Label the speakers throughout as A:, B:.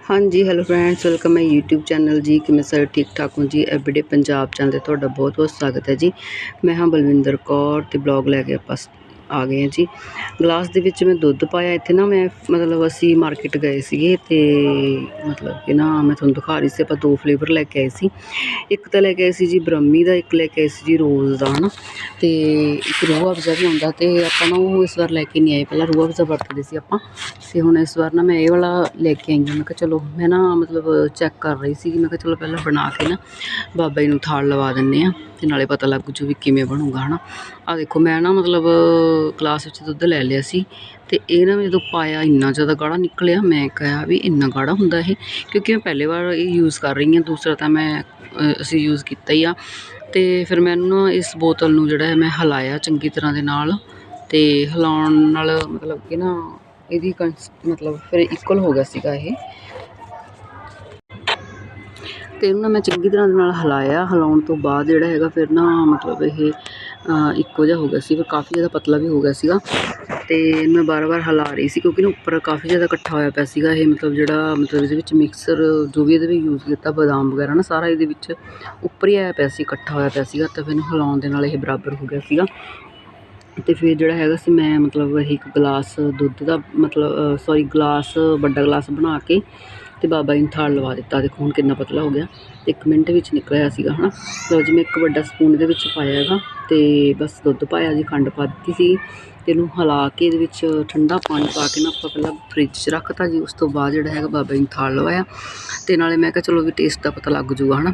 A: ਹਾਂਜੀ hello friends welcome my YouTube channel ਜੀ। ਕਿਵੇਂ ਸਾਰੇ ਠੀਕ ਠਾਕ ਹੋ ਜੀ? ਐਵਰੀਡੇ ਪੰਜਾਬ ਚੈਨਲ ਤੇ ਤੁਹਾਡਾ ਬਹੁਤ ਬਹੁਤ ਸਵਾਗਤ ਹੈ ਜੀ। ਮੈਂ ਹਾਂ ਬਲਵਿੰਦਰ ਕੌਰ ਤੇ ਬਲੌਗ ਲੈ ਕੇ ਆਪਾਂ ਆ ਗਏ ਹਾਂ ਜੀ। ਗਲਾਸ ਦੇ ਵਿੱਚ ਮੈਂ ਦੁੱਧ ਪਾਇਆ। ਇੱਥੇ ਨਾ ਮੈਂ, ਮਤਲਬ ਅਸੀਂ ਮਾਰਕੀਟ ਗਏ ਸੀਗੇ ਤੇ ਮਤਲਬ ਕਿ ਨਾ ਮੈਂ ਤੁਹਾਨੂੰ ਦਿਖਾ ਰਹੀ ਸੀ, ਆਪਾਂ ਦੋ ਫਲੇਵਰ ਲੈ ਕੇ ਆਏ ਸੀ। ਇੱਕ ਤਾਂ ਲੈ ਕੇ ਆਏ ਸੀ ਜੀ ਬ੍ਰਹਮੀ ਦਾ, ਇੱਕ ਲੈ ਕੇ ਆਏ ਸੀ ਜੀ ਰੋਜ਼ ਦਾ, ਹਨਾ। ਤੇ ਇੱਕ ਰੂਹ ਅਫਜ਼ਾ ਵੀ ਆਉਂਦਾ ਤੇ ਆਪਾਂ ਨਾ ਉਹ ਇਸ ਵਾਰ ਲੈ ਕੇ ਨਹੀਂ ਆਏ। ਪਹਿਲਾਂ ਰੂਹ ਅਫਜ਼ਾ ਵਰਤਦੇ ਸੀ ਆਪਾਂ। ਤੇ ਹੁਣ ਇਸ ਵਾਰ ਨਾ ਮੈਂ ਇਹ ਵਾਲਾ ਲੈ ਕੇ ਆਈ ਹਾਂ। ਮੈਂ ਕਿਹਾ ਚਲੋ, ਮੈਂ ਨਾ ਮਤਲਬ ਚੈੱਕ ਕਰ ਰਹੀ ਸੀ ਮੈਂ ਕਿਹਾ ਚਲੋ ਪਹਿਲਾਂ ਬਣਾ ਕੇ ਨਾ ਬਾਬਾ ਜੀ ਨੂੰ ਥਾਲ ਲਵਾ ਦਿੰਨੇ ਆ ਤੇ ਨਾਲੇ ਪਤਾ ਲੱਗ ਜੂ ਵੀ ਕਿਵੇਂ ਬਣੂਗਾ, ਹਨਾ। ਆ ਦੇਖੋ, ਮੈਂ ਨਾ ਮਤਲਬ ਗਲਾਸ ਵਿੱਚ ਦੁੱਧ ਲੈ ਲਿਆ ਸੀ ਤੇ ਇਹ ਨਾ ਜਦੋਂ ਪਾਇਆ ਇੰਨਾ ਜ਼ਿਆਦਾ ਗਾੜਾ ਨਿਕਲਿਆ, ਮੈਂ ਕਿਹਾ ਵੀ ਇੰਨਾ ਗਾੜਾ ਹੁੰਦਾ ਇਹ, ਕਿਉਂਕਿ ਮੈਂ ਪਹਿਲੇ ਵਾਰ ਇਹ ਯੂਜ਼ ਕਰ ਰਹੀ ਹਾਂ, ਦੂਸਰਾ ਤਾਂ ਮੈਂ ਅਸੀਂ ਯੂਜ਼ ਕੀਤਾ ਹੀ ਆ। ਤੇ ਫਿਰ ਮੈਨੂੰ ਨਾ ਇਸ ਬੋਤਲ ਨੂੰ ਜਿਹੜਾ ਹੈ ਮੈਂ ਹਿਲਾਇਆ ਚੰਗੀ ਤਰ੍ਹਾਂ ਦੇ ਨਾਲ ਤੇ ਹਿਲਾਉਣ ਨਾਲ ਮਤਲਬ ਕਿ ਨਾ ਇਹਦੀ ਕੰਸ ਮਤਲਬ ਫਿਰ ਇਕੁਅਲ ਹੋ ਗਿਆ ਸੀਗਾ ਇਹ। ਤੇ ਇਹਨੂੰ ਨਾ ਮੈਂ ਚੰਗੀ ਤਰ੍ਹਾਂ ਦੇ ਨਾਲ ਹਿਲਾਇਆ, ਹਿਲਾਉਣ ਤੋਂ ਬਾਅਦ ਜਿਹੜਾ ਹੈਗਾ ਫਿਰ ਨਾ ਮਤਲਬ ਇਹ ਇੱਕੋ ਜਿਹਾ ਹੋ ਗਿਆ ਸੀ, ਫਿਰ ਕਾਫੀ ਜ਼ਿਆਦਾ ਪਤਲਾ ਵੀ ਹੋ ਗਿਆ ਸੀਗਾ ਅਤੇ ਮੈਂ ਵਾਰ ਵਾਰ ਹਿਲਾ ਰਹੀ ਸੀ ਕਿਉਂਕਿ ਨਾ ਉੱਪਰ ਕਾਫੀ ਜ਼ਿਆਦਾ ਇਕੱਠਾ ਹੋਇਆ ਪਿਆ ਸੀਗਾ ਇਹ ਮਤਲਬ ਜਿਹੜਾ ਮਤਲਬ ਇਹਦੇ ਵਿੱਚ ਮਿਕਸਰ ਜੋ ਵੀ ਇਹਦੇ ਵਿੱਚ ਯੂਜ਼ ਕੀਤਾ ਬਦਾਮ ਵਗੈਰਾ ਨਾ, ਸਾਰਾ ਇਹਦੇ ਵਿੱਚ ਉੱਪਰ ਹੀ ਆਇਆ ਪਿਆ ਸੀ, ਇਕੱਠਾ ਹੋਇਆ ਪਿਆ ਸੀਗਾ ਤਾਂ ਫਿਰ ਇਹਨੂੰ ਹਿਲਾਉਣ ਦੇ ਨਾਲ ਇਹ ਬਰਾਬਰ ਹੋ ਗਿਆ ਸੀਗਾ। ਅਤੇ ਫਿਰ ਜਿਹੜਾ ਹੈਗਾ ਸੀ ਮੈਂ ਮਤਲਬ ਇਹ ਇੱਕ ਗਲਾਸ ਦੁੱਧ ਦਾ ਮਤਲਬ ਸੌਰੀ ਗਲਾਸ ਵੱਡਾ ਗਲਾਸ ਬਣਾ ਕੇ ਤੇ ਬਾਬਾ ਜੀ ਨੂੰ ਥਾਲ ਲਵਾ ਦਿੱਤਾ। ਦੇਖੋ ਹੁਣ ਕਿੰਨਾ ਪਤਲਾ ਹੋ ਗਿਆ। ਇੱਕ ਮਿੰਟ ਵਿੱਚ ਨਿਕਲਿਆ ਸੀਗਾ, ਹਨਾ? ਲਓ ਜੀ, ਮੈਂ ਇੱਕ ਵੱਡਾ ਸਪੂਨ ਦੇ ਵਿੱਚ ਪਾਇਆ ਹੈਗਾ ਤੇ ਬਸ ਦੁੱਧ ਪਾਇਆ ਜੀ, ਖੰਡ ਪਾ ਦਿੱਤੀ ਸੀ। ਤੇ ਇਹਨੂੰ ਹਿਲਾ ਕੇ ਇਹਦੇ ਵਿੱਚ ਠੰਡਾ ਪਾਣੀ ਪਾ ਕੇ ਨਾ ਆਪਾਂ ਪਹਿਲਾਂ ਫ੍ਰਿਜ 'ਚ ਰੱਖਤਾ ਜੀ। ਉਸ ਤੋਂ ਬਾਅਦ ਜਿਹੜਾ ਹੈਗਾ ਬਾਬਾ ਜੀ ਨੂੰ ਥਾਲ ਲਵਾਇਆ। ਤੇ ਨਾਲੇ ਮੈਂ ਕਿਹਾ ਚਲੋ ਵੀ ਟੇਸਟ ਦਾ ਪਤਾ ਲੱਗ ਜੂਗਾ, ਹਨਾ?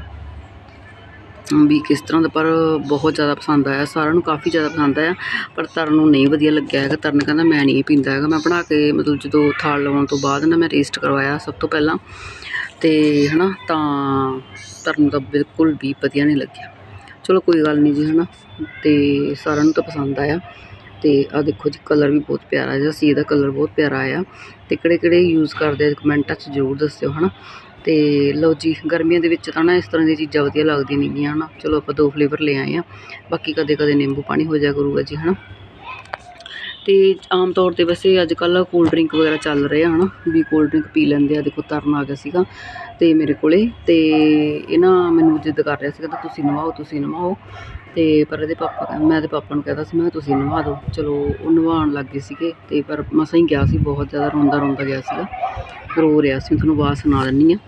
A: ਵੀ ਕਿਸ ਤਰ੍ਹਾਂ ਦਾ, ਪਰ ਬਹੁਤ ਜ਼ਿਆਦਾ ਪਸੰਦ ਆਇਆ। ਸਾਰਿਆਂ ਨੂੰ ਕਾਫੀ ਜ਼ਿਆਦਾ ਪਸੰਦ ਆਇਆ, ਪਰ ਤਰਨ ਨੂੰ ਨਹੀਂ ਵਧੀਆ ਲੱਗਿਆ ਹੈਗਾ। ਤਰਨ ਕਹਿੰਦਾ, ਮੈਂ ਨਹੀਂ ਪੀਂਦਾ ਹੈਗਾ। ਮੈਂ ਬਣਾ ਕੇ ਮਤਲਬ ਜਦੋਂ ਥਾਲ ਲਵਾਉਣ ਤੋਂ ਬਾਅਦ ਨਾ ਮੈਂ ਰੇਸਟ ਕਰਵਾਇਆ ਸਭ ਤੋਂ ਪਹਿਲਾਂ। ਤੇ ਹਨਾ, ਤਾਂ ਤਰਨ ਦਾ ਬਿਲਕੁਲ ਵੀ ਵਧੀਆ ਨਹੀਂ ਲੱਗਿਆ। ਚਲੋ, ਕੋਈ ਗੱਲ ਨਹੀਂ ਜੀ, ਹਨਾ। ਤੇ ਸਾਰਿਆਂ ਨੂੰ ਤਾਂ ਪਸੰਦ ਆਇਆ। ਤੇ ਆ ਦੇਖੋ ਜੀ, ਕਲਰ ਵੀ ਬਹੁਤ ਪਿਆਰਾ ਜਿਹਾ ਸੀ। ਇਹਦਾ ਕਲਰ ਬਹੁਤ ਪਿਆਰਾ ਆਇਆ। ਤੇ ਕਿਹੜੇ ਕਿਹੜੇ ਯੂਜ਼ ਕਰਦੇ ਆ ਕਮੈਂਟਾਂ 'ਚ ਜ਼ਰੂਰ ਦੱਸਿਓ, ਹਨਾ। ਤੇ ਲਓ ਜੀ, ਗਰਮੀਆਂ ਦੇ ਵਿੱਚ ਤਾਂ ਨਾ ਇਸ ਤਰ੍ਹਾਂ ਦੀਆਂ ਚੀਜ਼ਾਂ ਵਧੀਆ ਲੱਗਦੀਆਂ ਨੇਗੀਆਂ ਗੀਆਂ, ਹਨਾ। ਚਲੋ, ਆਪਾਂ ਦੋ ਫਲੇਵਰ ਲੈ ਆਏ ਆ। ਬਾਕੀ ਕਦੇ ਕਦੇ ਨਿੰਬੂ ਪਾਣੀ ਹੋ ਜਾਇਆ ਕਰੂਗਾ ਜੀ, ਹਨਾ। ਤੇ ਆਮ ਤੌਰ ਤੇ ਵੈਸੇ ਅੱਜ ਕੱਲ ਕੋਲਡ ਡਰਿੰਕ ਵਗੈਰਾ ਚੱਲ ਰਹੇ ਆ, ਹਨਾ। ਵੀ ਕੋਲਡ ਡਰਿੰਕ ਪੀ ਲੈਂਦੇ ਆ, ਦੇਖੋ, ਤਰਨ ਆ ਗਿਆ ਸੀਗਾ ਤੇ ਮੇਰੇ ਕੋਲੇ। ਤੇ ਇਹ ਨਾ ਮੈਨੂੰ ਜਿੱਦ ਕਰ ਰਿਹਾ ਸੀਗਾ ਤਾਂ ਤੁਸੀਂ ਨਵਾਓ ਤੁਸੀਂ ਨਵਾਓ। ਤੇ ਪਰ ਇਹਦੇ ਪਾਪਾ ਕਹਿ- ਮੈਂ ਤੇ ਪਾਪਾ ਨੂੰ ਕਹਿੰਦਾ ਸੀ, ਮੈਂ ਕਿਹਾ ਤੁਸੀਂ ਨਵਾ ਦਿਓ। ਚਲੋ, ਉਹ ਨਵਾਉਣ ਲੱਗ ਗਏ ਸੀਗੇ ਤੇ ਪਰ ਮਸਾਂ ਹੀ ਗਿਆ ਸੀ, ਬਹੁਤ ਜ਼ਿਆਦਾ ਰੋਂਦਾ ਰੋਂਦਾ ਗਿਆ ਸੀਗਾ। ਰੋ ਰਿਹਾ ਸੀ ਮੈਂ ਤੁਹਾਨੂੰ ਆਵਾਜ਼ ਸੁਣਾ ਦਿੰਨੀ ਆ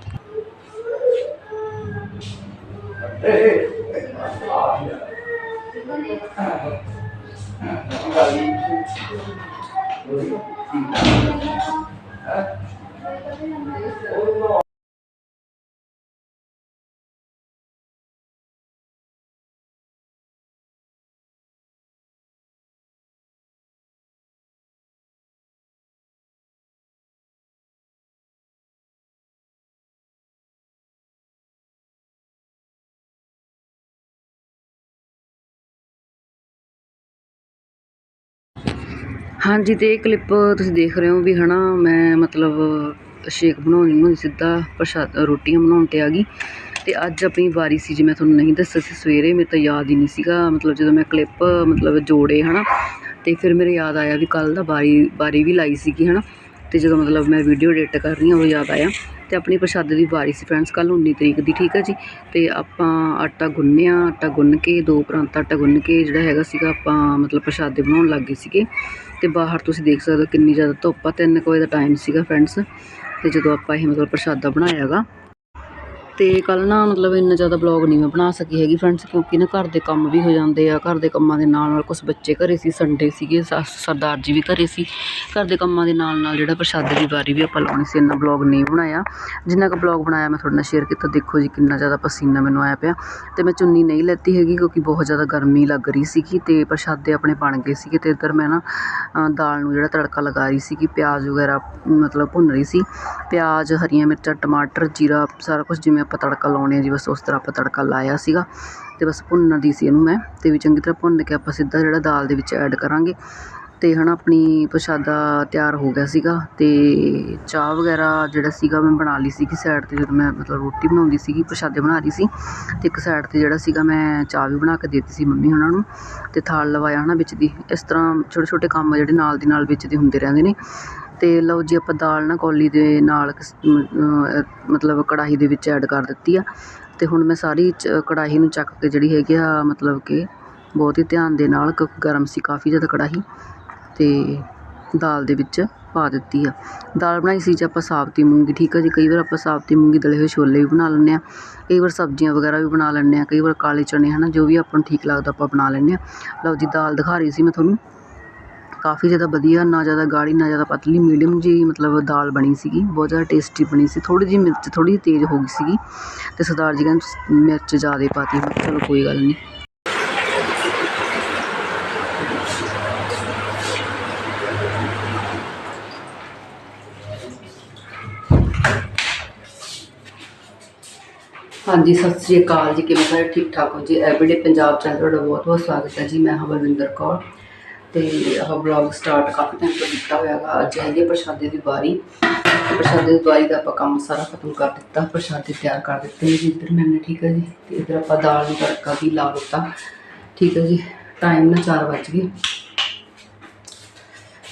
A: ਹਾਂਜੀ ਅਤੇ ਇਹ ਕਲਿੱਪ ਤੁਸੀਂ ਦੇਖ ਰਹੇ ਹੋ ਵੀ ਹੈ ਨਾ ਮੈਂ ਮਤਲਬ ਸ਼ੇਕ ਬਣਾਉਣ ਨੂੰ ਸਿੱਧਾ ਪ੍ਰਸ਼ਾਦ, ਰੋਟੀਆਂ ਬਣਾਉਣ ਤੇ ਆ ਗਈ। ਅਤੇ ਅੱਜ ਆਪਣੀ ਵਾਰੀ ਸੀ ਜੇ, ਮੈਂ ਤੁਹਾਨੂੰ ਨਹੀਂ ਦੱਸਿਆ ਸੀ ਸਵੇਰੇ, ਮੇਰੇ ਤਾਂ ਯਾਦ ਹੀ ਨਹੀਂ ਸੀਗਾ, ਮਤਲਬ ਜਦੋਂ ਮੈਂ ਕਲਿੱਪ ਮਤਲਬ ਜੋੜੇ ਹੈ ਨਾ ਅਤੇ ਫਿਰ ਮੇਰੇ ਯਾਦ ਆਇਆ ਵੀ ਕੱਲ੍ਹ ਦਾ ਵਾਰੀ ਵਾਰੀ ਵੀ ਲਾਈ ਸੀਗੀ ਹੈ ਨਾ ਅਤੇ ਜਦੋਂ ਮਤਲਬ ਮੈਂ ਵੀਡੀਓ ਐਡਿਟ ਕਰ ਰਹੀ ਹਾਂ ਉਹ ਯਾਦ ਆਇਆ। ਤੇ ਆਪਣੀ ਪ੍ਰਸ਼ਾਦੇ ਦੀ ਵਾਰੀ ਸੀ ਫਰੈਂਡਸ ਕੱਲ 19 ਤਰੀਕ ਦੀ, ਠੀਕ ਹੈ ਜੀ? ਤੇ ਆਪਾਂ ਆਟਾ ਗੁੰਨਿਆ ਆਟਾ ਗੁੰਨ ਕੇ, ਦੋ ਪ੍ਰਾਂਤ ਆਟਾ ਗੁੰਨ ਕੇ, ਜਿਹੜਾ ਹੈਗਾ ਸੀਗਾ ਆਪਾਂ ਮਤਲਬ ਪ੍ਰਸ਼ਾਦੇ ਬਣਾਉਣ ਲੱਗ ਗਏ ਸੀਗੇ। ਤੇ ਬਾਹਰ ਤੁਸੀਂ ਦੇਖ ਸਕਦੇ ਹੋ ਕਿੰਨੀ ਜ਼ਿਆਦਾ ਧੁੱਪ ਆ, ਤਿੰਨ ਕੁ ਵਜੇ ਦਾ ਟਾਈਮ ਸੀਗਾ ਫਰੈਂਡਸ। ਤੇ ਜਦੋਂ ਆਪਾਂ ਇਹ ਮਤਲਬ ਪ੍ਰਸ਼ਾਦਾ ਬਣਾਇਆ ਅਤੇ ਕੱਲ੍ਹ ਨਾ ਮਤਲਬ ਇੰਨਾ ਜ਼ਿਆਦਾ ਬਲੌਗ ਨਹੀਂ ਮੈਂ ਬਣਾ ਸਕੀ ਹੈਗੀ ਫਰੈਂਡਸ ਕਿਉਂਕਿ ਨਾ ਘਰ ਦੇ ਕੰਮ ਵੀ ਹੋ ਜਾਂਦੇ ਆ, ਘਰ ਦੇ ਕੰਮਾਂ ਦੇ ਨਾਲ ਨਾਲ ਕੁਛ ਬੱਚੇ ਘਰੇ ਸੀ ਸੰਡੇ ਸੀਗੇ, ਸ, ਸਰਦਾਰ ਜੀ ਵੀ ਘਰੇ ਸੀ। ਘਰ ਦੇ ਕੰਮਾਂ ਦੇ ਨਾਲ ਨਾਲ ਜਿਹੜਾ ਪ੍ਰਸ਼ਾਦੇ ਦੀ ਵਾਰੀ ਵੀ ਆਪਾਂ ਲਾਉਣੀ ਸੀ, ਇੰਨਾ ਵਲੋਗ ਨਹੀਂ ਬਣਾਇਆ। ਜਿੰਨਾ ਕੁ ਵਲੋਗ ਬਣਾਇਆ ਮੈਂ ਤੁਹਾਡੇ ਨਾਲ ਸ਼ੇਅਰ ਕੀਤਾ, ਦੇਖੋ ਜੀ ਕਿੰਨਾ ਜ਼ਿਆਦਾ ਪਸੀਨਾ ਮੈਨੂੰ ਆਇਆ ਪਿਆ। ਅਤੇ ਮੈਂ ਚੁੰਨੀ ਨਹੀਂ ਲੈਤੀ ਹੈਗੀ, ਕਿਉਂਕਿ ਬਹੁਤ ਜ਼ਿਆਦਾ ਗਰਮੀ ਲੱਗ ਰਹੀ ਸੀਗੀ ਅਤੇ ਪ੍ਰਸ਼ਾਦੇ ਆਪਣੇ ਬਣ ਗਏ ਸੀਗੇ ਅਤੇ ਇੱਧਰ ਮੈਂ ਨਾ ਦਾਲ ਨੂੰ ਜਿਹੜਾ ਤੜਕਾ ਲਗਾ ਰਹੀ ਸੀਗੀ, ਪਿਆਜ਼ ਵਗੈਰਾ, ਮਤਲਬ ਭੁੰਨ ਰਹੀ ਸੀ। ਪਿਆਜ਼, ਹਰੀਆਂ ਮਿਰਚਾਂ, ਟਮਾਟਰ, ਜੀਰਾ, ਸਾਰਾ ਕੁਝ ਜਿਵੇਂ ਆਪਾਂ ਤੜਕਾ ਲਾਉਣੇ ਆ ਜੀ, ਬਸ ਉਸ ਤਰ੍ਹਾਂ ਆਪਾਂ ਤੜਕਾ ਲਾਇਆ ਸੀਗਾ ਤੇ ਬਸ ਭੁੰਨਣ ਦੀ ਸੀ ਇਹਨੂੰ ਮੈਂ ਤੇ ਵੀ ਚੰਗੀ ਤਰ੍ਹਾਂ ਭੁੰਨ ਕੇ ਆਪਾਂ ਸਿੱਧਾ ਜਿਹੜਾ ਦਾਲ ਦੇ ਵਿੱਚ ਐਡ ਕਰਾਂਗੇ ਤੇ ਹਨਾ ਆਪਣੀ ਪ੍ਰਸ਼ਾਦਾ ਤਿਆਰ ਹੋ ਗਿਆ ਸੀਗਾ ਤੇ ਚਾਹ ਵਗੈਰਾ ਜਿਹੜਾ ਸੀਗਾ ਮੈਂ ਬਣਾ ਲਈ ਸੀਗੀ ਸਾਈਡ ਤੇ ਜਦੋਂ ਮੈਂ ਮਤਲਬ ਰੋਟੀ ਬਣਾਉਂਦੀ ਸੀਗੀ, ਪ੍ਰਸ਼ਾਦੇ ਬਣਾ ਰਹੀ ਸੀ ਤੇ ਇੱਕ ਸਾਈਡ ਤੇ ਜਿਹੜਾ ਸੀਗਾ ਮੈਂ ਚਾਹ ਵੀ ਬਣਾ ਕੇ ਦੇ ਦਿੱਤੀ ਸੀ ਮੰਮੀ ਉਹਨਾਂ ਨੂੰ ਤੇ ਥਾਲ ਲਵਾਇਆ ਹਨਾ ਵਿੱਚ ਦੀ, ਇਸ ਤਰ੍ਹਾਂ ਛੋਟੇ ਛੋਟੇ ਕੰਮ ਜਿਹੜੇ ਨਾਲ ਦੀ ਨਾਲ ਵਿੱਚ ਦੇ ਹੁੰਦੇ ਰਹਿੰਦੇ ਨੇ ਅਤੇ ਲਓ ਜੀ ਆਪਾਂ ਦਾਲ ਨਾ ਕੌਲੀ ਦੇ ਨਾਲ ਮਤਲਬ ਕੜਾਹੀ ਦੇ ਵਿੱਚ ਐਡ ਕਰ ਦਿੱਤੀ ਆ। ਅਤੇ ਹੁਣ ਮੈਂ ਸਾਰੀ ਚ- ਕੜਾਹੀ ਨੂੰ ਚੱਕ ਕੇ ਜਿਹੜੀ ਹੈਗੀ ਆ, ਮਤਲਬ ਕਿ ਬਹੁਤ ਹੀ ਧਿਆਨ ਦੇ ਨਾਲ, ਕਿਉਂਕਿ ਗਰਮ ਸੀ ਕਾਫੀ ਜ਼ਿਆਦਾ ਕੜਾਹੀ ਅਤੇ ਦਾਲ ਦੇ ਵਿੱਚ ਪਾ ਦਿੱਤੀ ਆ। ਦਾਲ ਬਣਾਈ ਸੀ ਜੇ ਆਪਾਂ ਸਾਬਤੀ ਮੂੰਗੀ, ਠੀਕ ਆ ਜੀ? ਕਈ ਵਾਰ ਆਪਾਂ ਸਾਬਤੀ ਮੂੰਗੀ, ਦਲੇ ਹੋਏ ਛੋਲੇ ਵੀ ਬਣਾ ਲੈਂਦੇ ਆ। ਕਈ ਵਾਰ ਸਬਜ਼ੀਆਂ ਵਗੈਰਾ ਵੀ ਬਣਾ ਲੈਂਦੇ ਆ। ਕਈ ਵਾਰ ਕਾਲੇ ਚਨੇ ਨਾ ਜੋ ਵੀ ਆਪਾਂ ਨੂੰ ਠੀਕ ਲੱਗਦਾ ਆਪਾਂ ਬਣਾ ਲੈਂਦੇ ਆ। ਲਓ ਜੀ, ਦਾਲ ਦਿਖਾ ਰਹੀ ਸੀ ਮੈਂ ਤੁਹਾਨੂੰ। ਕਾਫੀ ਜ਼ਿਆਦਾ ਵਧੀਆ ਨਾ ਜ਼ਿਆਦਾ ਗਾੜੀ ਨਾ ਜ਼ਿਆਦਾ ਪਤਲੀ ਮੀਡੀਅਮ ਜੀ ਮਤਲਬ ਦਾਲ ਬਣੀ ਸੀਗੀ ਬਹੁਤ ਜ਼ਿਆਦਾ ਟੇਸਟੀ ਬਣੀ ਸੀ ਥੋੜੀ ਜਿਹੀ ਮਿਰਚ ਥੋੜੀ ਜਿਹੀ ਤੇਜ਼ ਹੋ ਗਈ ਸੀਗੀ ਤੇ ਸਰਦਾਰ ਜੀ ਕਹਿੰਦੇ ਮਿਰਚ ਜ਼ਿਆਦਾ ਪਾਤੀ ਮੈਂ ਕਿਹਾ ਚਲੋ ਕੋਈ ਗੱਲ ਨਹੀਂ ਹਾਂਜੀ ਸਤਿ ਸ੍ਰੀ ਅਕਾਲ ਜੀ ਕਿਵੇਂ ਸਾਰੇ ਠੀਕ ਠਾਕ ਹੋ ਜੀ ਐਵਰੀਡੇ ਪੰਜਾਬ ਚੈਨਲ ਤੁਹਾਡਾ ਬਹੁਤ ਬਹੁਤ ਸਵਾਗਤ ਹੈ ਜੀ ਮੈਂ ਹਾਂ ਬਲਵਿੰਦਰ ਕੌਰ ਤੇ ਆਹ ਬਲੌਗ ਸਟਾਰਟ ਕਾਫੀ ਟਾਈਮ ਤੋਂ ਕੀਤਾ ਹੋਇਆਗਾ ਅੱਜ ਹੈਗੀ ਪ੍ਰਸ਼ਾਦੇ ਦੀ ਵਾਰੀ। ਪ੍ਰਸ਼ਾਦੇ ਦੀ ਵਾਰੀ ਦਾ ਆਪਾਂ ਕੰਮ ਸਾਰਾ ਖਤਮ ਕਰ ਦਿੱਤਾ। ਪ੍ਰਸ਼ਾਦੇ ਤਿਆਰ ਕਰ ਦਿੱਤੇ ਨੇ ਜੀ ਇੱਧਰ ਮੈंने ਠੀਕ ਹੈ ਜੀ? ਤੇ ਇੱਧਰ ਆਪਾਂ ਦਾਲ ਨੂੰ ਤੜਕਾ ਵੀ ਲਾ ਦਿੱਤਾ। ਠੀਕ ਹੈ ਜੀ? ਟਾਈਮ ਨਾ 4 ਵੱਜ ਗਏ।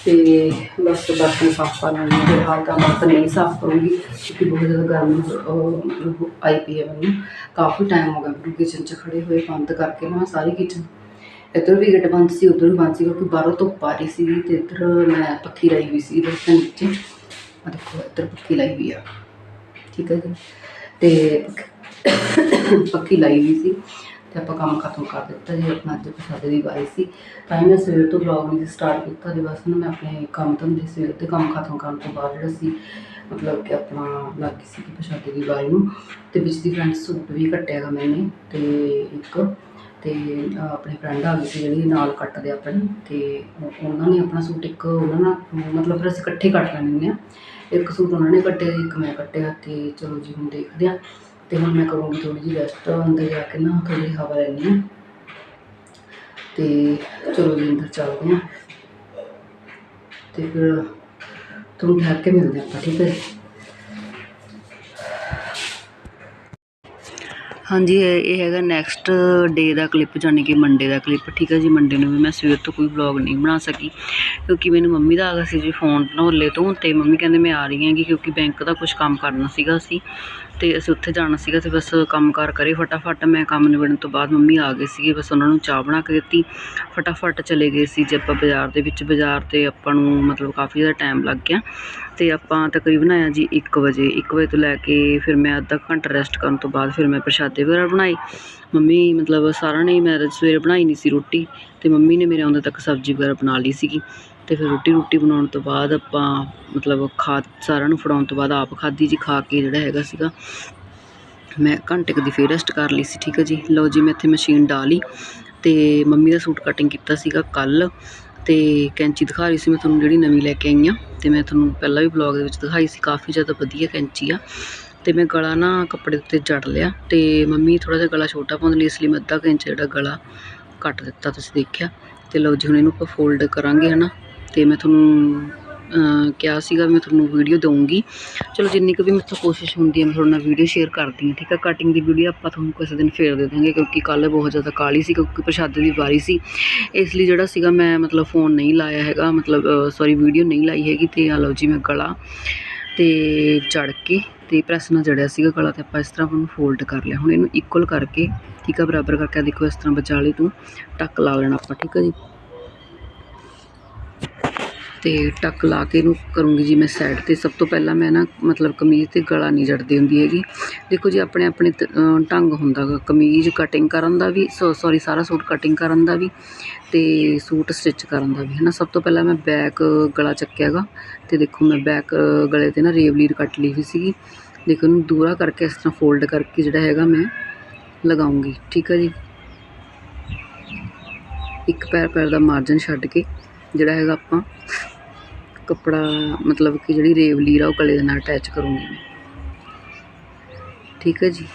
A: ਤੇ ਬਸ ਬਰਤਨ ਸਾਫ਼ ਕਰ ਲੈਣੇ ਫਿਰ ਹਾਲ ਤਾਂ ਬਰਤਨ ਨਹੀਂ ਸਾਫ਼ ਕਰੂੰਗੀ ਕਿਉਂਕਿ ਬਹੁਤ ਜ਼ਿਆਦਾ ਗਰਮੀ ਆਈ ਪਈ ਹੈ ਮੈਨੂੰ। ਕਾਫੀ ਟਾਈਮ ਹੋ ਗਿਆ ਮੈਨੂੰ ਕਿਚਨ 'ਚ ਖੜੇ ਹੋਏ, ਬੰਦ ਕਰਕੇ। ਨਾ ਸਾਰੀ ਕਿਚਨ ਇੱਧਰ ਵੀ ਗੇਟ ਬੰਦ ਸੀ, ਉੱਧਰ ਵੀ ਬੰਦ ਸੀ ਕਿਉਂਕਿ ਬਾਹਰੋਂ ਧੁੱਪ ਆ ਰਹੀ ਸੀ ਤੇ ਇੱਧਰ ਮੈਂ ਪੱਖੀ ਲਾਈ ਹੋਈ ਸੀ ਬਰਤਨ ਨੀਚੇ ਆ ਦੇਖੋ, ਇੱਧਰ ਪੱਖੀ ਲਾਈ ਹੋਈ ਆ। ਠੀਕ ਹੈ ਜੀ। ਤੇ ਪੱਖੀ ਲਾਈ ਹੋਈ ਸੀ ਤੇ ਆਪਾਂ ਕੰਮ ਖਤਮ ਕਰ ਦਿੱਤਾ ਜੀ, ਆਪਣਾ ਅੱਜ ਪ੍ਰਸਾਦੇ ਦੀ ਵਾਰੀ ਸੀ। ਤਾਂ ਹੀ ਮੈਂ ਸਵੇਰ ਤੋਂ ਵਲੌਗ ਨਹੀਂ ਸਟਾਰਟ ਕੀਤਾ ਤੇ ਬਸ ਨਾ ਮੈਂ ਆਪਣੇ ਕੰਮ ਧੰਦੇ ਸਵੇਰ ਤੇ ਕੰਮ ਖਤਮ ਕਰਨ ਤੋਂ ਬਾਅਦ ਜਿਹੜਾ ਸੀ, ਮਤਲਬ ਕਿ ਆਪਣਾ ਲੱਗ ਗਈ ਸੀ ਪ੍ਰਸਾਦੇ ਦੀ ਵਾਰੀ ਨੂੰ। ਤੇ ਵਿੱਚ ਦੀ ਫਰੈਂਡ ਸੂਟ ਵੀ ਕੱਟਿਆਗਾ ਮੈਨੇ ਤੇ ਇੱਕ ਤੇ ਆਪਣੇ ਫਰੈਂਡ ਆ ਗਈ ਸੀ ਜਿਹੜੀ ਨਾਲ ਕੱਟਦੇ ਆਪਣੇ, ਤੇ ਉਹਨਾਂ ਨੇ ਆਪਣਾ ਸੂਟ ਇੱਕ ਉਹਨਾਂ ਨਾਲ, ਮਤਲਬ ਫਿਰ ਅਸੀਂ ਇਕੱਠੇ ਕੱਟ ਲੈਂਦੇ ਆ। ਇੱਕ ਸੂਟ ਉਹਨਾਂ ਨੇ ਕੱਟਿਆ, ਇੱਕ ਮੈਂ ਕੱਟਿਆ ਤੇ ਚਲੋ ਜੀ ਹੁਣ ਦੇਖਦੇ ਆ। ਤੇ ਹੁਣ ਮੈਂ ਕਰੂੰਗੀ ਥੋੜੀ ਜਿਹੀ ਰੈਸਟ ਅੰਦਰ ਜਾ ਕੇ ਨਾ ਥੋੜੀ ਹਵਾ ਲੈਣੀ ਆ। ਤੇ ਚਲੋ ਜੀ ਅੰਦਰ ਚੱਲਦੇ ਆ। ਤੇ ਫਿਰ ਤੁਹਾਨੂੰ ਠਹਿਰ ਕੇ ਮਿਲਦੇ ਆਪਾਂ, ਠੀਕ ਹੈ ਹਾਂਜੀ, ਇਹ ਹੈਗਾ ਨੈਕਸਟ ਡੇ ਦਾ ਕਲਿੱਪ ਜਾਨੀ ਕਿ ਮੰਡੇ ਦਾ ਕਲਿੱਪ ਠੀਕ ਹੈ ਜੀ ਮੰਡੇ ਨੂੰ ਵੀ ਮੈਂ ਸਵੇਰ ਤੋਂ ਕੋਈ ਵਲੌਗ ਨਹੀਂ ਬਣਾ ਸਕੀ। ਕਿਉਂਕਿ ਮੈਨੂੰ ਮੰਮੀ ਦਾ ਆ ਗਿਆ ਸੀ ਜੀ ਫੋਨ ਨੋਲੇ ਤੋਂ, ਤੇ ਮੰਮੀ ਕਹਿੰਦੇ ਮੈਂ ਆ ਰਹੀ ਹੈਗੀ ਕਿਉਂਕਿ ਬੈਂਕ ਦਾ ਕੁਝ ਕੰਮ ਕਰਨਾ ਸੀਗਾ ਅਸੀਂ। ਅਤੇ ਅਸੀਂ ਉੱਥੇ ਜਾਣਾ ਸੀਗਾ ਅਤੇ ਬਸ ਕੰਮ ਕਾਰ ਕਰੇ ਫਟਾਫਟ। ਮੈਂ ਕੰਮ ਨਿਬੜਨ ਤੋਂ ਬਾਅਦ ਮੰਮੀ ਆ ਗਏ ਸੀਗੇ, ਬਸ ਉਹਨਾਂ ਨੂੰ ਚਾਹ ਬਣਾ ਕੇ ਦਿੱਤੀ। ਫਟਾਫਟ ਚਲੇ ਗਏ ਸੀ ਜੇ ਆਪਾਂ ਬਾਜ਼ਾਰ ਦੇ ਵਿੱਚ, ਬਾਜ਼ਾਰ ਤੇ ਆਪਾਂ ਨੂੰ ਮਤਲਬ ਕਾਫੀ ਜ਼ਿਆਦਾ ਟਾਈਮ ਲੱਗ ਗਿਆ। ਅਤੇ ਆਪਾਂ ਤਕਰੀਬਨ ਆਇਆ ਜੀ 1 ਵਜੇ 1 ਵਜੇ ਤੋਂ ਲੈ ਕੇ ਫਿਰ ਮੈਂ ਅੱਧਾ ਘੰਟਾ ਰੈਸਟ ਕਰਨ ਤੋਂ ਬਾਅਦ ਫਿਰ ਮੈਂ ਪ੍ਰਸ਼ਾਦੇ ਵਗੈਰਾ ਬਣਾਏ। ਮੰਮੀ ਮਤਲਬ ਸਾਰਿਆਂ ਨੇ, ਮੈਂ ਸਵੇਰੇ ਬਣਾਈ ਨਹੀਂ ਸੀ ਰੋਟੀ ਅਤੇ ਮੰਮੀ ਨੇ ਮੇਰੇ ਆਉਂਦੇ ਤੱਕ ਸਬਜ਼ੀ ਵਗੈਰਾ ਬਣਾ ਲਈ ਸੀਗੀ। ਅਤੇ ਫਿਰ ਰੋਟੀ ਰੂਟੀ ਬਣਾਉਣ ਤੋਂ ਬਾਅਦ ਆਪਾਂ ਮਤਲਬ ਖਾ ਸਾਰਿਆਂ ਨੂੰ ਫੜਾਉਣ ਤੋਂ ਬਾਅਦ ਆਪ ਖਾਧੀ ਜੀ, ਖਾ ਕੇ ਜਿਹੜਾ ਹੈਗਾ ਸੀਗਾ, ਮੈਂ ਘੰਟੇ ਕੁ ਦੀ ਫੇਰ ਰੈਸਟ ਕਰ ਲਈ ਸੀ, ਠੀਕ ਹੈ ਜੀ। ਲਓ ਜੀ, ਮੈਂ ਇੱਥੇ ਮਸ਼ੀਨ ਡਾਲੀ ਅਤੇ ਮੰਮੀ ਦਾ ਸੂਟ ਕਟਿੰਗ ਕੀਤਾ ਸੀਗਾ ਕੱਲ ਅਤੇ ਕੈਂਚੀ ਦਿਖਾ ਰਹੀ ਸੀ ਮੈਂ ਤੁਹਾਨੂੰ ਜਿਹੜੀ ਨਵੀਂ ਲੈ ਕੇ ਆਈ ਹਾਂ ਅਤੇ ਮੈਂ ਤੁਹਾਨੂੰ ਪਹਿਲਾਂ ਵੀ ਵਲੌਗ ਦੇ ਵਿੱਚ ਦਿਖਾਈ ਸੀ, ਕਾਫੀ ਜ਼ਿਆਦਾ ਵਧੀਆ ਕੈਂਚੀ ਆ ਤੇ ਮੈਂ ਗਲਾ ਨਾ ਕੱਪੜੇ ਉੱਤੇ ਜੜ ਲਿਆ ਤੇ ਮੰਮੀ ਥੋੜਾ ਜਿਹਾ ਗਲਾ ਛੋਟਾ ਪਾਉਂਦੇ ਲਈ ਇਸ ਲਈ ਮੈਂ ਅੱਧਾ ਕੁ ਇੰਚ ਜਿਹੜਾ ਗਲਾ ਕੱਟ ਦਿੱਤਾ ਤੁਸੀਂ ਦੇਖਿਆ ਤੇ ਲਓ ਜੀ, ਹੁਣ ਇਹਨੂੰ ਆਪਾਂ ਫੋਲਡ ਕਰਾਂਗੇ, ਹਨਾ। ਤੇ ਮੈਂ ਤੁਹਾਨੂੰ ਕਿਹਾ ਸੀਗਾ ਵੀ ਮੈਂ ਤੁਹਾਨੂੰ ਵੀਡੀਓ ਦਊਂਗੀ। ਚਲੋ, ਜਿੰਨੀ ਕੁ ਵੀ ਮੇਰੇ ਤੋਂ ਕੋਸ਼ਿਸ਼ ਹੁੰਦੀ ਹੈ, ਮੈਂ ਤੁਹਾਡੇ ਨਾਲ ਵੀਡੀਓ ਸ਼ੇਅਰ ਕਰਦੀ ਹਾਂ, ਠੀਕ ਹੈ? ਕਟਿੰਗ ਦੀ ਵੀਡੀਓ ਆਪਾਂ ਤੁਹਾਨੂੰ ਕਿਸੇ ਦਿਨ ਫੇਰ ਦੇ ਦਾਂਗੇ ਕਿਉਂਕਿ ਕੱਲ੍ਹ ਬਹੁਤ ਜ਼ਿਆਦਾ ਕਾਲੀ ਸੀ, ਕਿਉਂਕਿ ਪ੍ਰਸ਼ਾਦੇ ਦੀ ਵਾਰੀ ਸੀ। ਇਸ ਲਈ ਜਿਹੜਾ ਸੀਗਾ, ਮੈਂ ਮਤਲਬ ਫੋਨ ਨਹੀਂ ਲਾਇਆ ਹੈਗਾ, ਮਤਲਬ ਸੌਰੀ ਵੀਡੀਓ ਨਹੀਂ ਲਾਈ ਹੈਗੀ ਤੇ ਆ ਲਓ ਜੀ, ਮੈਂ ਗਲਾ ਤੇ ਚੜ ਕੇ ਤੇ ਪ੍ਰੈਸ ਨਾਲ ਜੜਿਆ ਸੀਗਾ ਗਲਾ ਤੇ ਆਪਾਂ ਇਸ ਤਰ੍ਹਾਂ ਉਹਨੂੰ ਫੋਲਡ ਕਰ ਲਿਆ। ਹੁਣ ਇਹਨੂੰ ਇਕੁਅਲ ਕਰਕੇ, ਠੀਕ ਆ ਬਰਾਬਰ ਕਰਕੇ ਦੇਖੋ, ਇਸ ਤਰ੍ਹਾਂ ਵਿਚਾਲੇ ਤੋਂ, ਟੱਕ ਲਾ ਲੈਣਾ ਆਪਾਂ, ਠੀਕ ਆ ਜੀ? ਅਤੇ ਟੱਕ ਲਾ ਕੇ ਇਹਨੂੰ ਕਰੂੰਗੀ ਜੀ ਮੈਂ ਸਾਈਡ ਤੇ। ਸਭ ਤੋਂ ਪਹਿਲਾਂ ਮੈਂ ਨਾ ਮਤਲਬ ਕਮੀਜ਼ ਤੇ ਗਲਾ ਨਹੀਂ ਜੜਦੀ ਹੁੰਦੀ ਹੈਗੀ। ਦੇਖੋ ਜੀ ਆਪਣੇ ਆਪਣੇ ਤ- ਢੰਗ ਹੁੰਦਾ ਗਾ। ਕਮੀਜ਼ ਕਟਿੰਗ ਕਰਨ ਦਾ ਵੀ, ਸੋ ਸੌਰੀ ਸਾਰਾ ਸੂਟ ਕਟਿੰਗ ਕਰਨ ਦਾ ਵੀ ਅਤੇ ਸੂਟ ਸਟਿਚ ਕਰਨ ਦਾ ਵੀ ਹੈ ਨਾ ਸਭ ਤੋਂ ਪਹਿਲਾਂ ਮੈਂ ਬੈਕ ਗਲਾ ਚੱਕਿਆ ਗਾ ਅਤੇ ਦੇਖੋ ਮੈਂ ਬੈਕ ਗਲੇ ਤੇ ਨਾ ਰੇਵਲੀਰ ਕੱਟ ਲਈ ਹੋਈ ਸੀਗੀ। ਦੇਖੋ ਉਹਨੂੰ ਦੂਰਾ ਕਰਕੇ ਇਸ ਤਰ੍ਹਾਂ ਫੋਲਡ ਕਰਕੇ ਜਿਹੜਾ ਹੈਗਾ ਮੈਂ ਲਗਾਉਂਗੀ, ਠੀਕ ਹੈ ਜੀ? ਇੱਕ ਪੈਰ ਪੈਰ ਦਾ ਮਾਰਜਨ ਛੱਡ ਕੇ ਜਿਹੜਾ ਹੈਗਾ ਆਪਾਂ ਕੱਪੜਾ, ਮਤਲਬ ਕਿ ਜਿਹੜੀ ਰੇਵ ਲੀਰ ਆ, ਉਹ ਗਲੇ ਦੇ ਨਾਲ ਅਟੈਚ ਕਰੂੰਗੀ ਮੈਂ। ਠੀਕ ਹੈ ਜੀ?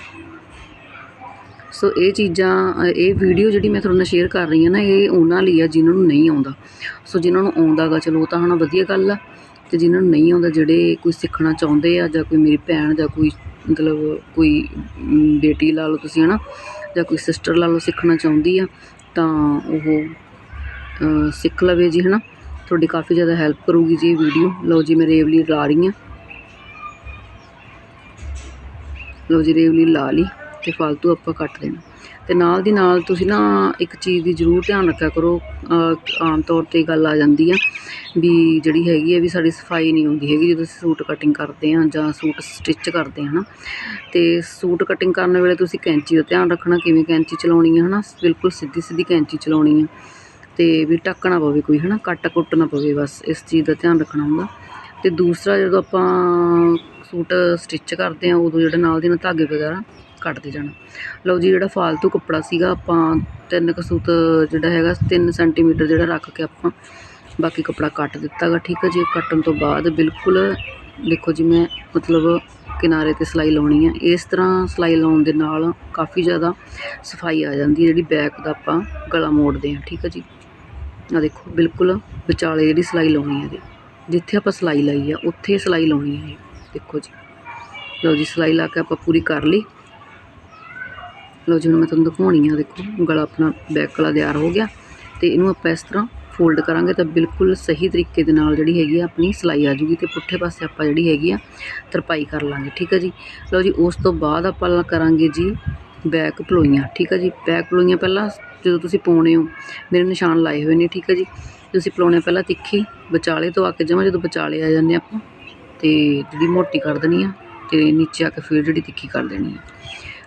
A: ਸੋ ਇਹ ਚੀਜ਼ਾਂ, ਇਹ ਵੀਡੀਓ ਜਿਹੜੀ ਮੈਂ ਤੁਹਾਡੇ ਨਾਲ ਸ਼ੇਅਰ ਕਰ ਰਹੀ ਹਾਂ ਨਾ, ਇਹ ਉਹਨਾਂ ਲਈ ਆ ਜਿਨ੍ਹਾਂ ਨੂੰ ਨਹੀਂ ਆਉਂਦਾ। ਸੋ ਜਿਨ੍ਹਾਂ ਨੂੰ ਆਉਂਦਾ ਗਾ ਚਲੋ ਉਹ ਤਾਂ ਹਨਾ ਵਧੀਆ ਗੱਲ ਆ, ਤੇ ਜਿਨ੍ਹਾਂ ਨੂੰ ਨਹੀਂ ਆਉਂਦਾ, ਜਿਹੜੇ ਕੋਈ ਸਿੱਖਣਾ ਚਾਹੁੰਦੇ ਆ, ਜਾਂ ਕੋਈ ਮੇਰੀ ਭੈਣ, ਜਾਂ ਕੋਈ ਮਤਲਬ ਕੋਈ ਬੇਟੀ ਲਾ ਲਓ ਤੁਸੀਂ, ਹਨਾ, ਜਾਂ ਕੋਈ ਸਿਸਟਰ ਲਾ ਲਓ ਸਿੱਖਣਾ ਚਾਹੁੰਦੀ ਆ, ਤਾਂ ਉਹ ਸਿੱਖ ਲਵੇ ਜੀ, ਹਨਾ। ਤੁਹਾਡੀ ਕਾਫੀ ਜ਼ਿਆਦਾ ਹੈਲਪ ਕਰੂਗੀ ਜੀ ਇਹ ਵੀਡੀਓ ਲਓ ਜੀ, ਮੈਂ ਰੇਵਲੀ ਲਾ ਰਹੀ ਹਾਂ। ਲਓ ਜੀ, ਰੇਵਲੀ ਲਾ ਲਈ ਤੇ ਫਾਲਤੂ ਆਪਾਂ ਕੱਟ ਦੇਣਾ। ਤੇ ਨਾਲ ਦੀ ਨਾਲ ਤੁਸੀਂ ਨਾ ਇੱਕ ਚੀਜ਼ ਦੀ ਜ਼ਰੂਰ ਧਿਆਨ ਰੱਖਿਆ ਕਰੋ। ਆਮ ਤੌਰ ਤੇ ਗੱਲ ਆ ਜਾਂਦੀ ਆ ਵੀ ਜਿਹੜੀ ਹੈਗੀ ਆ ਵੀ ਸਾਡੀ ਸਫ਼ਾਈ ਨਹੀਂ ਹੁੰਦੀ ਹੈਗੀ ਜਦੋਂ ਅਸੀਂ ਸੂਟ ਕਟਿੰਗ ਕਰਦੇ ਆ ਜਾਂ ਸੂਟ ਸਟਿਚ ਕਰਦੇ ਹਾਂ ਨਾ। ਤੇ ਸੂਟ ਕਟਿੰਗ ਕਰਨ ਵੇਲੇ ਤੁਸੀਂ ਕੈਂਚੀ ਦਾ ਧਿਆਨ ਰੱਖਣਾ, ਕਿਵੇਂ ਕੈਂਚੀ ਚਲਾਉਣੀ ਹੈ ਹਨਾ? ਬਿਲਕੁਲ ਸਿੱਧੀ ਸਿੱਧੀ ਕੈਂਚੀ ਚਲਾਉਣੀ ਆ। ਤੇ ਵੀ ਢੱਕਣਾ ਪਵੇ ਕੋਈ, ਹਨਾ? ਕੱਟ ਕੁੱਟ ਨਾ ਪਵੇ ਬਸ, ਇਸ ਚੀਜ਼ ਦਾ ਧਿਆਨ ਰੱਖਣਾ ਹੁੰਦਾ। ਤੇ ਦੂਸਰਾ ਜਦੋਂ ਆਪਾਂ ਸੂਟ ਸਟਿਚ ਕਰਦੇ ਆ ਉਦੋਂ ਜਿਹੜਾ ਨਾਲ ਦੀ ਨਾਲ ਧਾਗੇ ਵਗੈਰਾ ਕੱਟਦੇ ਜਾਣਾ। ਲਓ ਜੀ, ਜਿਹੜਾ ਫਾਲਤੂ ਕੱਪੜਾ ਸੀਗਾ, ਆਪਾਂ ਤਿੰਨ ਕੁ ਸੂਤ ਜਿਹੜਾ ਹੈਗਾ 3 ਸੈਂਟੀਮੀਟਰ ਜਿਹੜਾ ਰੱਖ ਕੇ ਆਪਾਂ ਬਾਕੀ ਕੱਪੜਾ ਕੱਟ ਦਿੱਤਾ ਗਾ ਠੀਕ ਹੈ ਜੀ? ਕੱਟਣ ਤੋਂ ਬਾਅਦ ਬਿਲਕੁਲ, ਦੇਖੋ ਜੀ, ਮੈਂ ਮਤਲਬ ਕਿਨਾਰੇ ਤੇ ਸਿਲਾਈ ਲਾਉਣੀ ਹੈ ਇਸ ਤਰ੍ਹਾਂ ਸਿਲਾਈ ਲਾਉਣ ਦੇ ਨਾਲ ਕਾਫੀ ਜ਼ਿਆਦਾ ਸਫ਼ਾਈ ਆ ਜਾਂਦੀ ਹੈ, ਜਿਹੜੀ ਬੈਕ ਦਾ ਆਪਾਂ ਗਲਾ ਮੋੜਦੇ ਹਾਂ, ਠੀਕ ਹੈ ਜੀ? ਆ ਦੇਖੋ, ਬਿਲਕੁਲ ਵਿਚਾਲੇ ਜਿਹੜੀ ਸਿਲਾਈ ਲਾਉਣੀ ਹੈ ਜੀ। ਜਿੱਥੇ ਆਪਾਂ ਸਿਲਾਈ ਲਾਈ ਆ, ਉੱਥੇ ਸਿਲਾਈ ਲਾਉਣੀ ਹੈ ਇਹ ਦੇਖੋ ਜੀ। ਲਓ ਜੀ, ਸਿਲਾਈ ਲਾ ਕੇ ਆਪਾਂ ਪੂਰੀ ਕਰ ਲਈ। ਲਓ ਜੀ, ਹੁਣ ਮੈਂ ਤੁਹਾਨੂੰ ਦਿਖਾਉਣੀ ਆ, ਦੇਖੋ, ਗਲਾ ਆਪਣਾ ਬੈਕ ਗਲਾ ਤਿਆਰ ਹੋ ਗਿਆ। ਤੇ ਇਹਨੂੰ ਆਪਾਂ ਇਸ ਤਰ੍ਹਾਂ ਫੋਲਡ ਕਰਾਂਗੇ ਤਾਂ ਬਿਲਕੁਲ ਸਹੀ ਤਰੀਕੇ ਦੇ ਨਾਲ ਜਿਹੜੀ ਹੈਗੀ ਆ, ਆਪਣੀ ਸਿਲਾਈ ਆ ਜੂਗੀ ਤੇ ਪੁੱਠੇ ਪਾਸੇ ਆਪਾਂ ਜਿਹੜੀ ਹੈਗੀ ਆ, ਤਰਪਾਈ ਕਰ ਲਾਂਗੇ, ਠੀਕ ਹੈ ਜੀ? ਲਓ ਜੀ, ਉਸ ਤੋਂ ਬਾਅਦ ਆਪਾਂ ਕਰਾਂਗੇ ਜੀ ਬੈਕ ਪਲੋਈਆਂ, ਠੀਕ ਹੈ ਜੀ? ਬੈਕ ਪਲੋਈਆਂ ਪਹਿਲਾਂ ਜਦੋਂ ਤੁਸੀਂ ਪਾਉਣੇ ਹੋ, ਮੇਰੇ ਨਿਸ਼ਾਨ ਲਾਏ ਹੋਏ ਨੇ, ਠੀਕ ਹੈ ਜੀ। ਤੁਸੀਂ ਪਲਾਉਣੇ ਪਹਿਲਾਂ ਤਿੱਖੀ, ਵਿਚਾਲੇ ਤੋਂ ਆ ਕੇ ਜਮਾ ਜਦੋਂ ਵਿਚਾਲੇ ਆ ਜਾਂਦੇ ਆਪਾਂ, ਤੇ ਜਿਹੜੀ ਮੋਟੀ ਕਰ ਦੇਣੀ ਆ, ਤੇ ਨੀਚੇ ਆ ਕੇ ਫਿਰ ਜਿਹੜੀ ਤਿੱਖੀ ਕਰ ਦੇਣੀ ਆ।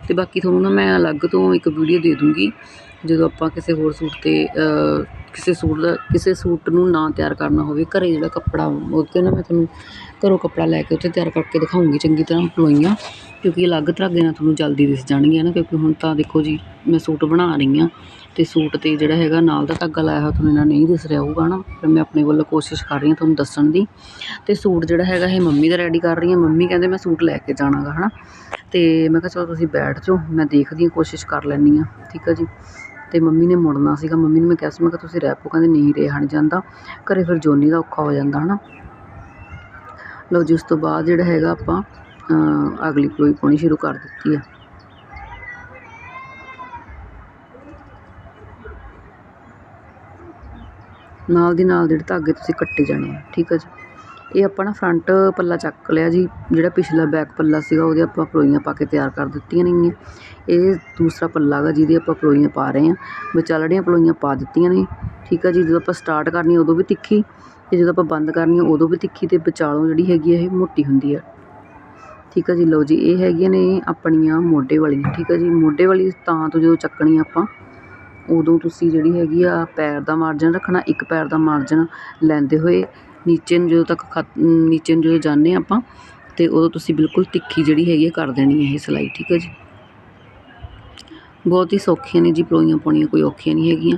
A: ਤੇ ਬਾਕੀ ਤੁਹਾਨੂੰ ਨਾ ਮੈਂ ਅਲੱਗ ਤੋਂ ਇੱਕ ਵੀਡੀਓ ਦੇ ਦੂੰਗੀ, ਜਦੋਂ ਆਪਾਂ ਕਿਸੇ ਹੋਰ ਸੂਟ ਤੇ ਕਿਸੇ ਸੂਟ ਦਾ, ਕਿਸੇ ਸੂਟ ਨੂੰ ਨਾ ਤਿਆਰ ਕਰਨਾ ਹੋਵੇ, ਘਰੇ ਜਿਹੜਾ ਕੱਪੜਾ ਉਹਤੇ ਨਾ ਮੈਂ ਤੁਹਾਨੂੰ ਘਰੋਂ ਕੱਪੜਾ ਲੈ ਕੇ ਉੱਥੇ ਤਿਆਰ ਕਰਕੇ ਦਿਖਾਉਂਗੀ ਚੰਗੀ ਤਰ੍ਹਾਂ ਪਲੋਈਆਂ ਕਿਉਂਕਿ ਅਲੱਗ ਧਾਗੇ ਨਾਲ ਤੁਹਾਨੂੰ ਜਲਦੀ ਦਿਸ ਜਾਣਗੀਆਂ ਨਾ, ਕਿਉਂਕਿ ਹੁਣ ਤਾਂ ਦੇਖੋ ਜੀ, ਮੈਂ ਸੂਟ ਬਣਾ ਰਹੀ ਹਾਂ ਤੇ ਸੂਟ ਤੇ ਜਿਹੜਾ ਹੈਗਾ ਨਾਲ ਦਾ ਧਾਗਾ ਲਾਇਆ ਹੋਇਆ ਤੁਹਾਨੂੰ ਇਹਨਾਂ ਨਹੀਂ ਦਿਸ ਰਿਹਾ ਹੋਊਗਾ ਨਾ ਫਿਰ ਮੈਂ ਆਪਣੇ ਵੱਲੋਂ ਕੋਸ਼ਿਸ਼ ਕਰ ਰਹੀ ਹਾਂ ਤੁਹਾਨੂੰ ਦੱਸਣ ਦੀ। ਤੇ ਸੂਟ ਜਿਹੜਾ ਹੈਗਾ ਇਹ ਮੰਮੀ ਦਾ ਰੈਡੀ ਕਰ ਰਹੀ ਹਾਂ। ਮੰਮੀ ਕਹਿੰਦੇ ਮੈਂ ਸੂਟ ਲੈ ਕੇ ਜਾਣਾਗਾ ਹਨਾ। ਤੇ ਮੈਂ ਕਿਹਾ ਚਲੋ ਤੁਸੀਂ ਬੈਠ ਜਾਓ, ਮੈਂ ਦੇਖਦੀ ਹਾਂ, ਕੋਸ਼ਿਸ਼ ਕਰ ਲੈਂਦੀ ਹਾਂ। ਠੀਕ ਹੈ ਜੀ। ਤੇ ਮੰਮੀ ਨੇ ਮੁੜਨਾ ਸੀਗਾ। ਮੰਮੀ ਨੂੰ ਮੈਂ ਕਿਹਾ ਸੀ, ਮੈਂ ਕਿਹਾ ਤੁਸੀਂ ਰਹਿ ਪਓ ਕਹਿੰਦੇ ਨਹੀਂ ਰਿਹਾ ਨਹੀਂ ਜਾਂਦਾ। ਘਰੇ ਫਿਰ ਜੋਨੀ ਦਾ ਔਖਾ ਹੋ ਜਾਂਦਾ ਹਨਾ। ਲਓ ਜੀ, ਉਸ ਤੋਂ ਬਾਅਦ ਜਿਹੜਾ ਹੈਗਾ ਆਪਾਂ ਅਗਲੀ ਪਲੋਈ ਪਾਉਣੀ ਸ਼ੁਰੂ ਕਰ ਦਿੱਤੀ ਆ। ਨਾਲ ਦੀ ਨਾਲ ਜਿਹੜੇ ਧਾਗੇ ਤੁਸੀਂ ਕੱਟੇ ਜਾਣੇ ਆ, ਠੀਕ ਆ ਜੀ? ਇਹ ਆਪਾਂ ਨਾ ਫਰੰਟ ਪੱਲਾ ਚੱਕ ਲਿਆ ਜੀ, ਜਿਹੜਾ ਪਿਛਲਾ ਬੈਕ ਪੱਲਾ ਸੀਗਾ ਉਹਦੇ ਆਪਾਂ ਪਲੋਈਆਂ ਪਾ ਕੇ ਤਿਆਰ ਕਰ ਦਿੱਤੀਆਂ ਨੇਗੀਆਂ। ਇਹ ਦੂਸਰਾ ਪੱਲਾ ਗਾ ਜਿਹਦੇ ਆਪਾਂ ਪਲੋਈਆਂ ਪਾ ਰਹੇ ਹਾਂ ਵਿਚਾਲੜੀਆਂ ਪਲੋਈਆਂ ਪਾ ਦਿੱਤੀਆਂ ਨੇ, ਠੀਕ ਆ ਜੀ? ਜਦੋਂ ਆਪਾਂ ਸਟਾਰਟ ਕਰਨੀ ਉਦੋਂ ਵੀ ਤਿੱਖੀ, ਤੇ ਜਦੋਂ ਆਪਾਂ ਬੰਦ ਕਰਨੀ ਉਦੋਂ ਵੀ ਤਿੱਖੀ ਤੇ ਵਿਚਾਲੋਂ ਜਿਹੜੀ ਹੈਗੀ ਆ, ਇਹ ਮੋਟੀ ਹੁੰਦੀ ਆ। ਠੀਕ ਆ ਜੀ? ਲਓ ਜੀ, ਇਹ ਹੈਗੀਆਂ ਨੇ ਆਪਣੀਆਂ ਮੋਢੇ ਵਾਲੀਆਂ, ਠੀਕ ਆ ਜੀ? ਮੋਢੇ ਵਾਲੀ ਤਾਂ ਤੋਂ ਜਦੋਂ ਚੱਕਣੀ ਆਪਾਂ ਉਦੋਂ ਤੁਸੀਂ ਜਿਹੜੀ ਹੈਗੀ ਆ ਪੈਰ ਦਾ ਮਾਰਜਨ ਰੱਖਣਾ, ਇੱਕ ਪੈਰ ਦਾ ਮਾਰਜਨ ਲੈਂਦੇ ਹੋਏ ਨੀਚੇ ਨੂੰ ਜਦੋਂ ਤੱਕ ਖਤ- ਨੀਚੇ ਨੂੰ ਜਦੋਂ ਜਾਂਦੇ ਹਾਂ ਆਪਾਂ, ਤੇ ਉਦੋਂ ਤੁਸੀਂ ਬਿਲਕੁਲ ਤਿੱਖੀ ਜਿਹੜੀ ਹੈਗੀ ਆ ਕਰ ਦੇਣੀ ਹੈ ਇਹ ਸਿਲਾਈ, ਠੀਕ ਹੈ ਜੀ? ਬਹੁਤ ਹੀ ਸੌਖੀਆਂ ਨੇ ਜੀ ਪਲੋਈਆਂ ਪਾਉਣੀਆਂ ਕੋਈ ਔਖੀਆਂ ਨਹੀਂ ਹੈਗੀਆਂ।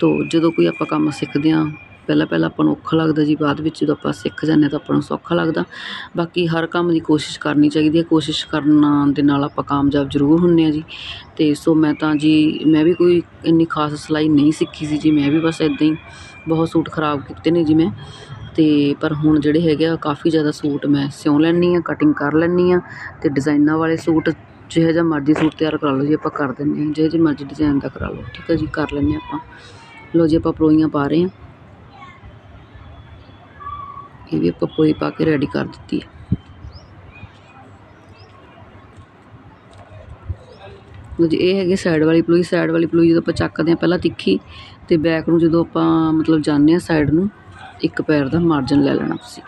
A: ਤੋ ਜਦੋਂ ਕੋਈ ਆਪਾਂ ਕੰਮ ਸਿੱਖਦੇ ਹਾਂ ਪਹਿਲਾਂ ਪਹਿਲਾਂ ਆਪਾਂ ਨੂੰ ਔਖਾ ਲੱਗਦਾ ਜੀ, ਬਾਅਦ ਵਿੱਚ ਜਦੋਂ ਆਪਾਂ ਸਿੱਖ ਜਾਂਦੇ ਹਾਂ ਤਾਂ ਆਪਾਂ ਨੂੰ ਸੌਖਾ ਲੱਗਦਾ। ਬਾਕੀ ਹਰ ਕੰਮ ਦੀ ਕੋਸ਼ਿਸ਼ ਕਰਨੀ ਚਾਹੀਦੀ ਹੈ। ਕੋਸ਼ਿਸ਼ ਕਰਨ ਦੇ ਨਾਲ ਆਪਾਂ ਕਾਮਯਾਬ ਜ਼ਰੂਰ ਹੁੰਦੇ ਹਾਂ ਜੀ। ਅਤੇ ਸੋ ਮੈਂ ਤਾਂ ਜੀ, ਮੈਂ ਵੀ ਕੋਈ ਇੰਨੀ ਖਾਸ ਸਿਲਾਈ ਨਹੀਂ ਸਿੱਖੀ ਸੀ ਜੀ। ਮੈਂ ਵੀ ਬਸ ਇੱਦਾਂ ਹੀ ਬਹੁਤ ਸੂਟ ਖਰਾਬ ਕੀਤੇ ਨੇ ਜੀ ਮੈਂ। ਅਤੇ ਪਰ ਹੁਣ ਜਿਹੜੇ ਹੈਗੇ ਆ, ਕਾਫੀ ਜ਼ਿਆਦਾ ਸੂਟ ਮੈਂ ਸਿਉਂ ਲੈਂਦੀ ਹਾਂ ਕਟਿੰਗ ਕਰ ਲੈਂਦੀ ਹਾਂ ਅਤੇ ਡਿਜ਼ਾਇਨਾਂ ਵਾਲੇ ਸੂਟ ਜਿਹੋ ਜਿਹਾ ਮਰਜ਼ੀ ਸੂਟ ਤਿਆਰ ਕਰਾ ਲਓ ਜੀ, ਆਪਾਂ ਕਰ ਦਿੰਦੇ ਹਾਂ। ਜਿਹੋ ਜਿਹੇ ਮਰਜ਼ੀ ਡਿਜ਼ਾਈਨ ਦਾ ਕਰਾ ਲਓ। ਠੀਕ ਹੈ ਜੀ, ਕਰ ਲੈਂਦੇ ਹਾਂ ਆਪਾਂ। ਲਓ ਜੀ, ਆਪਾਂ ਪਲੋਈਆਂ ਪਾ ਰਹੇ ਹਾਂ। ਇਹ ਵੀ ਆਪਾਂ ਪਲੋਈ ਪਾ ਕੇ ਰੈਡੀ ਕਰ ਦਿੱਤੀ ਹੈ ਜੀ, ਇਹ ਹੈਗੇ ਸਾਈਡ ਵਾਲੀ ਪਲੂਈ। ਸਾਈਡ ਵਾਲੀ ਪਲੂਈ ਜਦੋਂ ਆਪਾਂ ਚੱਕਦੇ ਹਾਂ, ਪਹਿਲਾਂ ਤਿੱਖੀ ਤੇ ਬੈਕ ਨੂੰ ਜਦੋਂ ਆਪਾਂ ਮਤਲਬ ਜਾਂਦੇ ਹਾਂ ਸਾਈਡ ਨੂੰ, ਇੱਕ ਪੈਰ ਦਾ ਮਾਰਜਨ ਲੈ ਲੈਣਾ ਤੁਸੀਂ।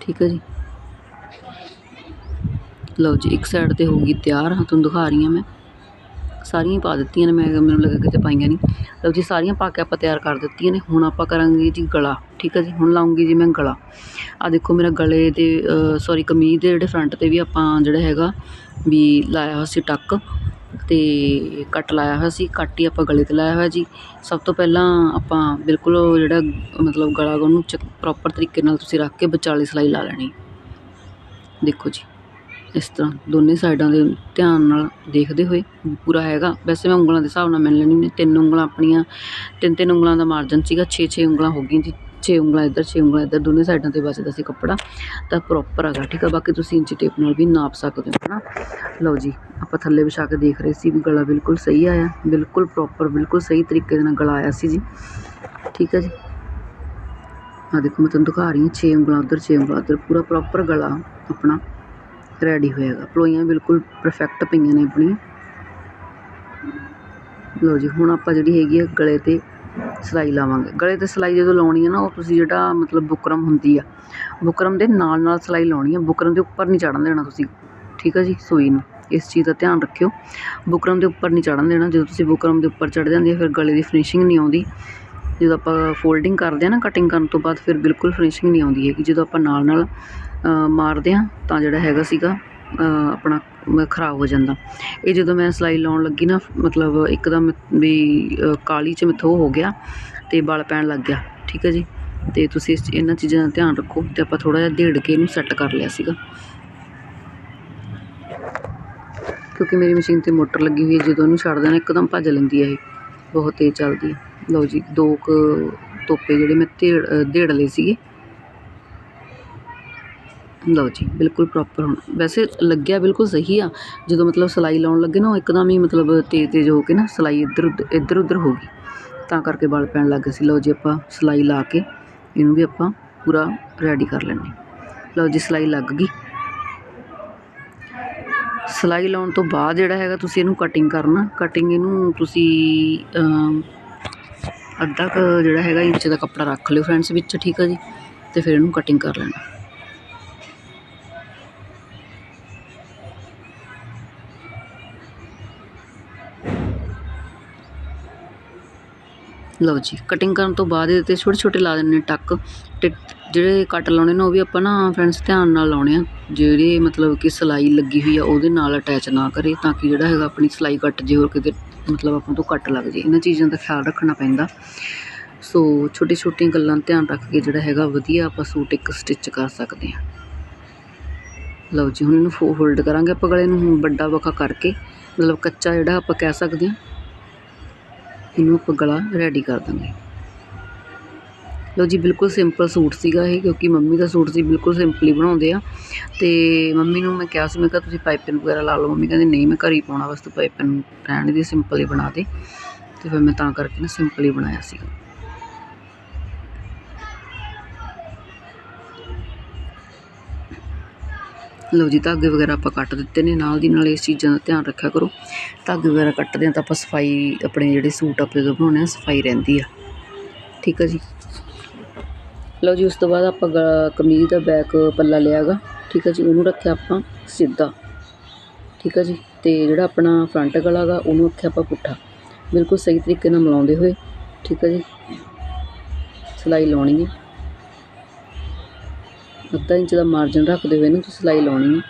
A: ਠੀਕ ਹੈ ਜੀ? ਲਓ ਜੀ, ਇੱਕ ਸਾਈਡ ਤੇ ਹੋ ਗਈ ਤਿਆਰ। ਹਾਂ, ਤੁਹਾਨੂੰ ਦਿਖਾ ਰਹੀ ਹਾਂ ਮੈਂ। ਸਾਰੀਆਂ ਹੀ ਪਾ ਦਿੱਤੀਆਂ ਨੇ, ਮੈਂ ਮੈਨੂੰ ਲੱਗਾ ਕਿਤੇ ਪਾਈਆਂ ਨਹੀਂ। ਲਓ ਜੀ, ਸਾਰੀਆਂ ਪਾ ਕੇ ਆਪਾਂ ਤਿਆਰ ਕਰ ਦਿੱਤੀਆਂ ਨੇ। ਹੁਣ ਆਪਾਂ ਕਰਾਂਗੇ ਜੀ ਗਲਾ, ਠੀਕ ਹੈ ਜੀ? ਹੁਣ ਲਾਉਂਗੀ ਜੀ ਮੈਂ ਗਲਾ। ਆ ਦੇਖੋ, ਮੇਰਾ ਗਲੇ ਦੇ ਸੌਰੀ ਕਮੀਜ਼ ਦੇ ਜਿਹੜੇ ਫਰੰਟ ਤੇ ਵੀ ਆਪਾਂ ਜਿਹੜਾ ਹੈਗਾ ਵੀ ਲਾਇਆ ਹੋਇਆ ਸੀ ਟੱਕ ਤੇ ਕੱਟ ਲਾਇਆ ਹੋਇਆ ਸੀ, ਕੱਟ ਹੀ ਆਪਾਂ ਗਲੇ ਤੇ ਲਾਇਆ ਹੋਇਆ ਜੀ। ਸਭ ਤੋਂ ਪਹਿਲਾਂ ਆਪਾਂ ਬਿਲਕੁਲ ਜਿਹੜਾ, ਮਤਲਬ ਗਲਾ ਗਾ ਉਹਨੂੰ ਪ੍ਰੋਪਰ ਤਰੀਕੇ ਨਾਲ ਤੁਸੀਂ ਰੱਖ ਕੇ ਵਿਚਾਲੇ ਸਿਲਾਈ ਲਾ ਲੈਣੀ। ਦੇਖੋ ਜੀ। ਇਸ ਤਰ੍ਹਾਂ ਦੋਨੇ ਸਾਈਡਾਂ ਦੇ ਧਿਆਨ ਨਾਲ ਦੇਖਦੇ ਹੋਏ ਪੂਰਾ ਹੈਗਾ। ਵੈਸੇ ਮੈਂ ਉਂਗਲਾਂ ਦੇ ਹਿਸਾਬ ਨਾਲ ਮਿਲ ਲੈਣੀ ਨੇ ਤਿੰਨ ਉਂਗਲਾਂ ਆਪਣੀਆਂ, ਤਿੰਨ ਤਿੰਨ ਉਂਗਲਾਂ ਦਾ ਮਾਰਜਨ ਸੀਗਾ। 6-6 ਉਂਗਲਾਂ ਹੋ ਗਈਆਂ ਜੀ। ਛੇ ਉਂਗਲਾਂ ਇੱਧਰ, ਛੇ ਉਂਗਲਾਂ ਇੱਧਰ, ਦੋਨੇ ਸਾਈਡਾਂ ਤੇ ਬਚਦਾ ਸੀ ਕੱਪੜਾ। ਤਾਂ ਪ੍ਰੋਪਰ ਹੈਗਾ, ਠੀਕ ਆ? ਬਾਕੀ ਤੁਸੀਂ ਇੰਚੀ ਟੇਪ ਨਾਲ ਵੀ ਨਾਪ ਸਕਦੇ ਹੋ, ਹਨਾ? ਲਓ ਜੀ, ਆਪਾਂ ਥੱਲੇ ਵਿਛਾ ਕੇ ਦੇਖ ਰਹੇ ਸੀ ਵੀ ਗਲਾ ਬਿਲਕੁਲ ਸਹੀ ਆਇਆ। ਬਿਲਕੁਲ ਪ੍ਰੋਪਰ ਬਿਲਕੁਲ ਸਹੀ ਤਰੀਕੇ ਦੇ ਨਾਲ ਗਲਾ ਆਇਆ ਸੀ ਜੀ। ਠੀਕ ਹੈ ਜੀ? ਆ ਦੇਖੋ, ਮੈਂ ਤੁਹਾਨੂੰ ਦਿਖਾ ਰਹੀ ਹਾਂ। 6 ਉਂਗਲਾਂ ਉੱਧਰ 6 ਉਂਗਲਾਂ ਉੱਧਰ। ਪੂਰਾ ਪ੍ਰੋਪਰ ਗਲਾ ਆਪਣਾ ਰੈਡੀ ਹੋਏਗਾ। ਪਲੋਈਆਂ ਬਿਲਕੁਲ ਪਰਫੈਕਟ ਪਈਆਂ ਨੇ ਆਪਣੀਆਂ। ਲਓ ਜੀ, ਹੁਣ ਆਪਾਂ ਜਿਹੜੀ ਹੈਗੀ ਆ ਗਲੇ ਤੇ ਸਿਲਾਈ ਲਾਵਾਂਗੇ। ਗਲੇ ਤੇ ਸਿਲਾਈ ਜਦੋਂ ਲਾਉਣੀ ਹੈ ਨਾ, ਉਹ ਤੁਸੀਂ ਜਿਹੜਾ ਮਤਲਬ ਬੁਕਰਮ ਹੁੰਦੀ ਆ, ਬੁਕਰਮ ਦੇ ਨਾਲ ਨਾਲ ਸਿਲਾਈ ਲਾਉਣੀ ਆ। ਬੁਕਰਮ ਦੇ ਉੱਪਰ ਨਹੀਂ ਚੜਨ ਦੇਣਾ ਤੁਸੀਂ। ਠੀਕ ਹੈ ਜੀ, ਸੂਈ ਨੂੰ। ਇਸ ਚੀਜ਼ ਦਾ ਧਿਆਨ ਰੱਖਿਓ। ਬੁਕਰਮ ਦੇ ਉੱਪਰ ਨਹੀਂ ਚੜਨ ਦੇਣਾ। ਜਦੋਂ ਤੁਸੀਂ ਬੁਕਰਮ ਦੇ ਉੱਪਰ ਚੜ ਜਾਂਦੀ ਹੈ ਫਿਰ ਗਲੇ ਦੀ ਫਿਨਿਸ਼ਿੰਗ ਨਹੀਂ ਆਉਂਦੀ। ਜਦੋਂ ਆਪਾਂ ਫੋਲਡਿੰਗ ਕਰਦੇ ਆ ਨਾ ਕਟਿੰਗ ਕਰਨ ਤੋਂ ਬਾਅਦ, ਫਿਰ ਬਿਲਕੁਲ ਫਿਨਿਸ਼ਿੰਗ ਨਹੀਂ ਆਉਂਦੀ ਹੈਗੀ। ਜਦੋਂ ਆਪਾਂ ਨਾਲ ਨਾਲ ਮਾਰਦੇ ਆ ਤਾਂ ਜਿਹੜਾ ਹੈਗਾ ਸੀਗਾ ਆਪਣਾ ਖਰਾਬ ਹੋ ਜਾਂਦਾ। ਇਹ ਜਦੋਂ ਮੈਂ ਸਿਲਾਈ ਲਾਉਣ ਲੱਗੀ ਨਾ ਮਤਲਬ ਇੱਕਦਮ ਵੀ ਅ, ਕਾਲੀ ਚ ਮੈਥੋਂ ਹੋ ਗਿਆ ਤੇ ਬਲ ਪੈਣ ਲੱਗ ਗਿਆ ਠੀਕ ਹੈ ਜੀ? ਤੇ ਤੁਸੀਂ ਇਸ ਇਹਨਾਂ ਚੀਜ਼ਾਂ ਦਾ ਧਿਆਨ ਰੱਖੋ ਤੇ ਆਪਾਂ ਥੋੜਾ ਜਿਹਾ ਢੇੜ ਕੇ ਇਹਨੂੰ ਸੈੱਟ ਕਰ ਲਿਆ ਸੀਗਾ। ਕਿਉਂਕਿ ਮੇਰੀ ਮਸ਼ੀਨ ਤੇ ਮੋਟਰ ਲੱਗੀ ਹੋਈ ਹੈ ਜਦੋਂ ਇਹਨੂੰ ਛੱਡ ਦੇਣਾ ਇੱਕਦਮ ਭੱਜ ਲੈਂਦੀ ਹੈ ਇਹ। ਬਹੁਤ ਤੇਜ਼ ਚੱਲਦੀ ਹੈ। ਲਓ ਜੀ ਦੋ ਕੁ ਤੋਪੇ ਜਿਹੜੇ ਮੈਂ ਢੇੜ ਅ, ਢੇੜ ਲਏ ਸੀਗੇ। ਲਓ ਜੀ, ਬਿਲਕੁਲ ਪ੍ਰੋਪਰ ਹੁਣ। ਵੈਸੇ ਲੱਗਿਆ ਬਿਲਕੁਲ ਸਹੀ ਆ। ਜਦੋਂ ਮਤਲਬ ਸਿਲਾਈ ਲਾਉਣ ਲੱਗੇ ਨਾ, ਉਹ ਇੱਕਦਮ ਹੀ ਮਤਲਬ ਤੇਜ਼ ਤੇਜ਼ ਹੋ ਕੇ ਨਾ ਸਿਲਾਈ ਇੱਧਰ ਉੱਧਰ ਇੱਧਰ ਉੱਧਰ ਹੋ ਗਈ। ਤਾਂ ਕਰਕੇ ਵਲ ਪੈਣ ਲੱਗ ਗਏ ਸੀ। ਲਓ ਜੀ, ਆਪਾਂ ਸਿਲਾਈ ਲਾ ਕੇ ਇਹਨੂੰ ਵੀ ਆਪਾਂ ਪੂਰਾ ਰੈਡੀ ਕਰ ਲੈਂਦੇ ਲਓ ਜੀ, ਸਿਲਾਈ ਲੱਗ ਗਈ। ਸਿਲਾਈ ਲਾਉਣ ਤੋਂ ਬਾਅਦ ਜਿਹੜਾ ਹੈਗਾ, ਤੁਸੀਂ ਇਹਨੂੰ ਕਟਿੰਗ ਕਰਨਾ। ਕਟਿੰਗ ਇਹਨੂੰ ਤੁਸੀਂ ਅੱਧਾ ਕੁ ਜਿਹੜਾ ਹੈਗਾ, ਇੰਚ ਦਾ ਕੱਪੜਾ ਰੱਖ ਲਿਓ ਫਰੈਂਡਸ ਵਿੱਚ, ਠੀਕ ਆ ਜੀ। ਤੇ ਫਿਰ ਇਹਨੂੰ ਕਟਿੰਗ ਕਰ ਲੈਣਾ। ਲਓ ਜੀ ਕਟਿੰਗ ਕਰਨ ਤੋਂ ਬਾਅਦ ਇਹਦੇ ਤੇ ਛੋਟੇ ਛੋਟੇ ਲਾ ਦਿੰਨੇ ਟੱਕ ਤੇ ਜਿਹੜੇ ਕੱਟ ਲਾਉਣੇ ਨੇ ਉਹ ਵੀ ਆਪਾਂ ਨਾ ਫਰੈਂਡਸ ਧਿਆਨ ਨਾਲ ਲਾਉਣੇ ਆ। ਜਿਹੜੇ ਮਤਲਬ ਕਿ ਸਿਲਾਈ ਲੱਗੀ ਹੋਈ ਆ, ਉਹਦੇ ਨਾਲ ਅਟੈਚ ਨਾ ਕਰੇ ਤਾਂ ਕਿ ਜਿਹੜਾ ਹੈਗਾ ਆਪਣੀ ਸਿਲਾਈ ਕੱਟ ਜੇ ਹੋਰ ਕਿਤੇ ਮਤਲਬ ਆਪਾਂ ਤੋਂ ਕੱਟ ਲੱਗ ਜੇ। ਇਹਨਾਂ ਚੀਜ਼ਾਂ ਦਾ ਖਿਆਲ ਰੱਖਣਾ ਪੈਂਦਾ। ਸੋ ਛੋਟੀ ਛੋਟੀਆਂ ਗੱਲਾਂ ਧਿਆਨ ਰੱਖ ਕੇ ਜਿਹੜਾ ਹੈਗਾ ਵਧੀਆ ਆਪਾਂ ਸੂਟ ਇੱਕ ਸਟਿਚ ਕਰ ਸਕਦੇ ਹਾਂ। ਲਓ ਜੀ, ਹੁਣ ਇਹਨੂੰ ਫੋਲਡ ਕਰਾਂਗੇ ਆਪਾਂ ਗਲੇ ਨੂੰ, ਹੁਣ ਵੱਡਾ ਵੱਖਾ ਕਰਕੇ। ਮਤਲਬ ਕੱਚਾ ਜਿਹੜਾ ਆਪਾਂ ਕਹਿ ਸਕਦੇ ਹਾਂ। ਇਹਨੂੰ ਆਪਾਂ ਗਲਾ ਰੈਡੀ ਕਰ ਦਾਂਗੇ। ਲਓ ਜੀ, ਬਿਲਕੁਲ ਸਿੰਪਲ ਸੂਟ ਸੀਗਾ ਇਹ, ਕਿਉਂਕਿ ਮੰਮੀ ਦਾ ਸੂਟ ਸੀ, ਬਿਲਕੁਲ ਸਿੰਪਲੀ ਬਣਾਉਂਦੇ ਆ। ਤੇ ਮੰਮੀ ਨੂੰ ਮੈਂ ਕਿਹਾ ਸੀ, ਮੈਂ ਕਿਹਾ ਤੁਸੀਂ ਪਾਈਪਿੰਗ ਵਗੈਰਾ ਲਾ ਲਓ। ਮੰਮੀ ਕਹਿੰਦੇ, ਨਹੀਂ, ਮੈਂ ਘਰ ਹੀ ਪਾਉਣਾ, ਬਸ ਤੂੰ ਪਾਈਪਿੰਗ ਰਹਿਣ ਦੀ ਸਿੰਪਲ ਹੀ ਬਣਾ ਦੇ। ਤੇ ਫਿਰ ਮੈਂ ਤਾਂ ਕਰਕੇ ਨਾ ਸਿੰਪਲ ਹੀ ਬਣਾਇਆ ਸੀਗਾ। ਲਓ ਜੀ, ਧਾਗੇ ਵਗੈਰਾ ਆਪਾਂ ਕੱਟ ਦਿੱਤੇ ਨੇ, ਨਾਲ ਦੀ ਨਾਲ ਇਸ ਚੀਜ਼ਾਂ ਦਾ ਧਿਆਨ ਰੱਖਿਆ ਕਰੋ। ਧਾਗੇ ਵਗੈਰਾ ਕੱਟਦੇ ਆ ਤਾਂ ਆਪਾਂ ਸਫ਼ਾਈ, ਆਪਣੇ ਜਿਹੜੇ ਸੂਟ ਆਪਣੇ ਜਦੋਂ ਬਣਾਉਣੇ ਆ ਸਫ਼ਾਈ ਰਹਿੰਦੀ ਆ। ਠੀਕ ਆ ਜੀ? ਲਓ ਜੀ, ਉਸ ਤੋਂ ਬਾਅਦ ਆਪਾਂ ਗ- ਕਮੀਜ਼ ਦਾ ਬੈਕ ਪੱਲਾ ਲਿਆਗਾ। ਠੀਕ ਆ ਜੀ, ਉਹਨੂੰ ਰੱਖਿਆ ਆਪਾਂ ਸਿੱਧਾ। ਠੀਕ ਆ ਜੀ, ਤੇ ਜਿਹੜਾ ਆਪਣਾ ਫਰੰਟ ਗਲਾ ਗਾ, ਉਹਨੂੰ ਰੱਖਿਆ ਆਪਾਂ ਪੁੱਠਾ। ਬਿਲਕੁਲ ਸਹੀ ਤਰੀਕੇ ਨਾਲ ਮਿਲਾਉਂਦੇ ਹੋਏ। ਠੀਕ ਆ ਜੀ? ਸਿਲਾਈ ਲਾਉਣੀ ਹੈ ਅੱਧਾ ਇੰਚ ਦਾ ਮਾਰਜਨ ਰੱਖਦੇ ਹੋਏ ਨਾ ਤੁਸੀਂ ਸਿਲਾਈ ਲਾਉਣੀ ਹੈ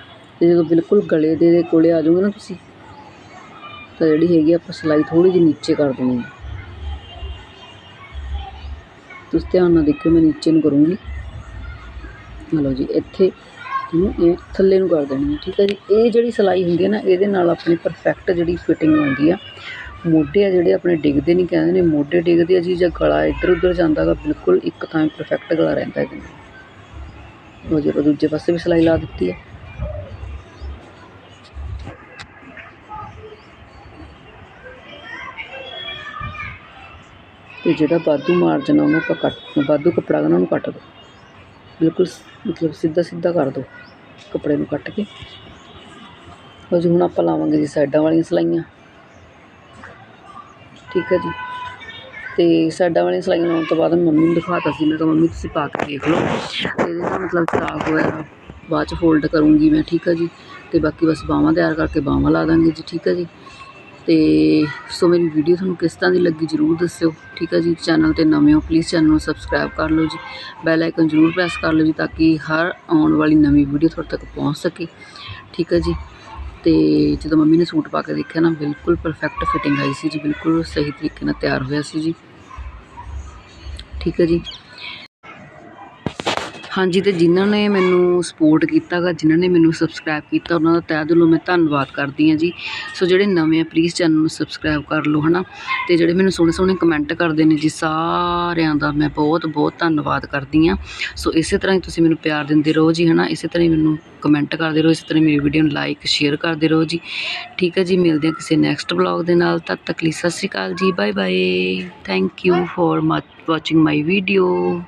A: ਤੇ ਜਦੋਂ ਬਿਲਕੁਲ ਗਲੇ ਦੇ ਕੋਲੇ ਆ ਜਾਓਗੇ ਨਾ ਤੁਸੀਂ, ਤਾਂ ਜਿਹੜੀ ਹੈਗੀ ਆ ਆਪਾਂ ਸਿਲਾਈ ਥੋੜੀ ਜਿਹੀ ਨੀਚੇ ਕਰ ਦੇਣੀ ਹੈ ਤੁਸੀਂ ਧਿਆਨ ਨਾਲ ਦੇਖਿਓ, ਮੈਂ ਨੀਚੇ ਨੂੰ ਕਰੂੰਗੀ। ਆਹ ਲਓ ਜੀ, ਇੱਥੇ ਇਹਨੂੰ ਇਹ ਥੱਲੇ ਨੂੰ ਕਰ ਦੇਣੀ ਹੈ ਠੀਕ ਹੈ ਜੀ। ਇਹ ਜਿਹੜੀ ਸਿਲਾਈ ਹੁੰਦੀ ਹੈ ਨਾ, ਇਹਦੇ ਨਾਲ ਆਪਣੀ ਪਰਫੈਕਟ ਜਿਹੜੀ ਫਿਟਿੰਗ ਆਉਂਦੀ ਆ, ਮੋਢੇ ਆ ਜਿਹੜੇ ਆਪਣੇ ਡਿੱਗਦੇ ਨਹੀਂ ਕਹਿੰਦੇ ਨੇ ਮੋਢੇ ਡਿੱਗਦੇ ਆ ਜੀ ਜਾਂ ਗਲਾ ਇੱਧਰ ਉੱਧਰ ਜਾਂਦਾ ਗਾ, ਬਿਲਕੁਲ ਇੱਕ ਥਾਂ ਪਰਫੈਕਟ ਗਲਾ ਰਹਿੰਦਾ ਹੈ ਉਹ ਜੇ ਆਪਾਂ ਦੂਜੇ ਪਾਸੇ ਵੀ ਸਿਲਾਈ ਲਾ ਦਿੱਤੀ ਹੈ ਤੇ ਜਿਹੜਾ ਵਾਧੂ ਮਾਰਜਨ ਆ ਉਹਨੂੰ ਆਪਾਂ ਕੱਟ ਵਾਧੂ ਕੱਪੜਾ ਗਾ ਨਾ ਉਹਨੂੰ ਕੱਟ ਦਿਓ ਬਿਲਕੁਲ ਸ- ਮਤਲਬ ਸਿੱਧਾ ਸਿੱਧਾ ਕਰ ਦਿਓ ਕੱਪੜੇ ਨੂੰ ਕੱਟ ਕੇ ਲਓ ਜੀ ਹੁਣ ਆਪਾਂ ਲਾਵਾਂਗੇ ਜੀ ਸਾਈਡਾਂ ਵਾਲੀਆਂ ਸਲਾਈਆਂ ਠੀਕ ਹੈ ਜੀ ਅਤੇ ਸਾਈਡਾਂ ਵਾਲੀਆਂ ਸਲਾਈਆਂ ਲਾਉਣ ਤੋਂ ਬਾਅਦ ਮੰਮੀ ਨੂੰ ਦਿਖਾਤਾ ਸੀ, ਮੈਂ ਕਿਹਾ ਮੰਮੀ ਤੁਸੀਂ ਪਾ ਕੇ ਦੇਖ ਲਓ। ਤੇ ਇਹਦੇ ਨਾਲ ਮਤਲਬ ਚਾਕ ਹੋਇਆ, ਬਾਅਦ ਚ ਫੋਲਡ ਕਰੂੰਗੀ ਮੈਂ, ਠੀਕ ਆ ਜੀ। ਅਤੇ ਬਾਕੀ ਬਸ ਬਾਹਾਂ ਤਿਆਰ ਕਰਕੇ ਬਾਹਾਂ ਲਾ ਦਾਂਗੇ ਜੀ, ਠੀਕ ਹੈ ਜੀ। ਤੇ ਸੋ ਮੇਰੀ ਵੀਡੀਓ ਤੁਹਾਨੂੰ ਕਿਸ ਤਰ੍ਹਾਂ ਦੀ ਲੱਗੀ ਜਰੂਰ ਦੱਸਿਓ, ਠੀਕ ਹੈ ਜੀ। ਚੈਨਲ ਤੇ ਨਵੇਂ ਹੋ ਪਲੀਜ਼ ਚੈਨਲ ਨੂੰ ਸਬਸਕ੍ਰਾਈਬ ਕਰ ਲਓ ਜੀ। ਬੈਲ ਆਈਕਨ ਜਰੂਰ ਪ੍ਰੈਸ ਕਰ ਲਓ ਜੀ, ਤਾਂ ਕਿ ਹਰ ਆਉਣ ਵਾਲੀ ਨਵੀਂ ਵੀਡੀਓ ਤੁਹਾਡੇ ਤੱਕ ਪਹੁੰਚ ਸਕੇ, ਠੀਕ ਹੈ ਜੀ। ਅਤੇ ਜਦੋਂ ਮੰਮੀ ਨੇ ਸੂਟ ਪਾ ਕੇ ਦੇਖਿਆ ਨਾ, ਬਿਲਕੁਲ ਪਰਫੈਕਟ ਫਿਟਿੰਗ ਆਈ ਸੀ ਜੀ, ਬਿਲਕੁਲ ਸਹੀ ਤਰੀਕੇ ਨਾਲ ਤਿਆਰ ਹੋਇਆ ਸੀ ਜੀ। ਠੀਕ ਹੈ ਜੀ। ਹਾਂਜੀ, ਤੇ ਜਿਨ੍ਹਾਂ ਨੇ ਮੈਨੂੰ ਸਪੋਰਟ ਕੀਤਾ ਗਾ ਜਿਨ੍ਹਾਂ ਨੇ ਮੈਨੂੰ ਸਬਸਕ੍ਰਾਈਬ ਕੀਤਾ, ਉਹਨਾਂ ਦਾ ਤਹਿ ਦਿਲੋਂ ਮੈਂ ਧੰਨਵਾਦ ਕਰਦੀ ਹਾਂ ਜੀ। ਸੋ ਜਿਹੜੇ ਨਵੇਂ ਆ ਪਲੀਜ਼ ਚੈਨਲ ਨੂੰ ਸਬਸਕ੍ਰਾਈਬ ਕਰ ਲਓ, ਹਨਾ? ਤੇ ਜਿਹੜੇ ਮੈਨੂੰ ਸੋਹਣੇ ਸੋਹਣੇ ਕਮੈਂਟ ਕਰਦੇ ਨੇ ਜੀ, ਸਾਰਿਆਂ ਦਾ ਮੈਂ ਬਹੁਤ ਬਹੁਤ ਧੰਨਵਾਦ ਕਰਦੀ ਹਾਂ। ਸੋ ਇਸੇ ਤਰ੍ਹਾਂ ਹੀ ਤੁਸੀਂ ਮੈਨੂੰ ਪਿਆਰ ਦਿੰਦੇ ਰਹੋ ਜੀ, ਹਨਾ? ਇਸੇ ਤਰ੍ਹਾਂ ਹੀ ਮੈਨੂੰ ਕਮੈਂਟ ਕਰਦੇ ਰਹੋ, ਇਸੇ ਤਰ੍ਹਾਂ ਹੀ ਮੇਰੀ ਵੀਡੀਓ ਨੂੰ ਲਾਈਕ ਸ਼ੇਅਰ ਕਰਦੇ ਰਹੋ ਜੀ। ਠੀਕ ਹੈ ਜੀ, ਮਿਲਦੇ ਹਾਂ ਕਿਸੇ ਨੈਕਸਟ ਬਲੌਗ ਦੇ ਨਾਲ। ਤਦ ਤੱਕ ਲਈ ਸਤਿ ਸ਼੍ਰੀ ਅਕਾਲ ਜੀ bye bye thank you for watching my video